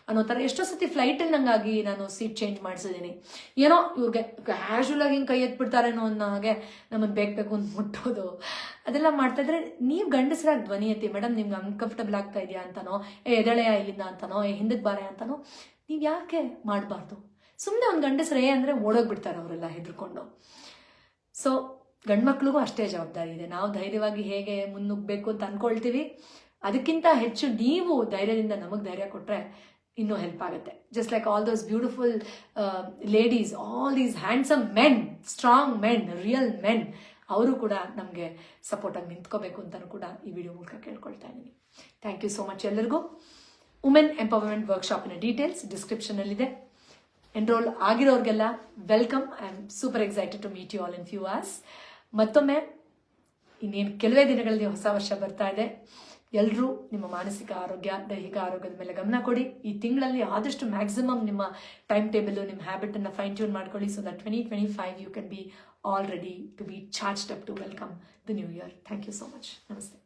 ಅನ್ನೋ ಥರ ಎಷ್ಟೋ ಸತಿ ಫ್ಲೈಟಲ್ಲಿ ನಂಗಾಗಿ ನಾನು ಸೀಟ್ ಚೇಂಜ್ ಮಾಡಿಸಿದ್ದೀನಿ. ಏನೋ ಇವ್ರಿಗೆ ಕ್ಯಾಶುವಲ್ ಆಗಿ ಹಿಂಗೆ ಕೈ ಎತ್ಬಿಡ್ತಾರೇನೋ ಅನ್ನೋ ಹಾಗೆ ನಮ್ಮನ್ನು ಬೇಕು ಅಂತ ಮುಟ್ಟೋದು. ಅದೆಲ್ಲ ಮಾಡ್ತಾ ಇದ್ರೆ ನೀವು ಗಂಡಸರಾಗಿ ಧ್ವನಿ ಎತ್ತಿ ಮೇಡಮ್ ನಿಮ್ಗೆ ಅನ್ಕಂಫರ್ಟಬಲ್ ಆಗ್ತಾ ಇದೆಯಾ? ಅಂತನೋ, ಏ ಎದಳೆಯ ಇಲ್ಲಿಂದ? ಅಂತನೋ, ಏ ಹಿಂದಕ್ಕೆ ಬಾರೆ? ಅಂತನೋ, ನೀವು ಯಾಕೆ ಮಾಡಬಾರ್ದು? ಸುಮ್ಮನೆ ಒಂದು ಏ ಅಂದರೆ ಓಡೋಗ್ಬಿಡ್ತಾರೆ ಅವರೆಲ್ಲ ಹೆದರ್ಕೊಂಡು. ಸೊ ಗಂಡ್ಮಕ್ಳಿಗೂ ಅಷ್ಟೇ ಜವಾಬ್ದಾರಿ ಇದೆ. ನಾವು ಧೈರ್ಯವಾಗಿ ಹೇಗೆ ಮುನ್ನುಗ್ಗಬೇಕು ಅಂತ ಅಂದ್ಕೊಳ್ತೀವಿ ಅದಕ್ಕಿಂತ ಹೆಚ್ಚು ನೀವು ಧೈರ್ಯದಿಂದ ನಮಗೆ ಧೈರ್ಯ ಕೊಟ್ಟರೆ ಇನ್ನೂ ಹೆಲ್ಪ್ ಆಗುತ್ತೆ just like all those beautiful ladies all these handsome men strong men real men ಅವರು ಕೂಡ ನಮಗೆ ಸಪೋರ್ಟಾಗಿ ನಿಂತ್ಕೋಬೇಕು ಅಂತಲೂ ಕೂಡ ಈ ವಿಡಿಯೋ ಮೂಲಕ ಕೇಳ್ಕೊಳ್ತಾ ಇದ್ದೀನಿ. ಥ್ಯಾಂಕ್ ಯು ಸೋ ಮಚ್ ಎಲ್ಲರಿಗೂ. ವುಮೆನ್ ಎಂಪವರ್ಮೆಂಟ್ ವರ್ಕ್ಶಾಪಿನ ಡೀಟೇಲ್ಸ್ ಡಿಸ್ಕ್ರಿಪ್ಷನಲ್ಲಿದೆ enrol ಆಗಿರೋರಿಗೆಲ್ಲ welcome I am super excited to meet you all in few hours ಮತ್ತೊಮ್ಮೆ ಇನ್ನೇನು, ಕೆಲವೇ ದಿನಗಳಲ್ಲಿ ಹೊಸ ವರ್ಷ ಬರ್ತಾ ಇದೆ. ಎಲ್ಲರೂ ನಿಮ್ಮ ಮಾನಸಿಕ ಆರೋಗ್ಯ, ದೈಹಿಕ ಆರೋಗ್ಯದ ಮೇಲೆ ಗಮನ ಕೊಡಿ. ಈ ತಿಂಗಳಲ್ಲಿ ಆದಷ್ಟು ಮ್ಯಾಕ್ಸಿಮಮ್ ನಿಮ್ಮ ಟೈಮ್ ಟೇಬಲ್ ನಿಮ್ಮ ಹ್ಯಾಬಿಟನ್ನು ಫೈನ್ ಟ್ಯೂನ್ ಮಾಡ್ಕೊಳ್ಳಿ so that twenty twenty five you can be already to be charged up to welcome the new year thank you so much ನಮಸ್ತೆ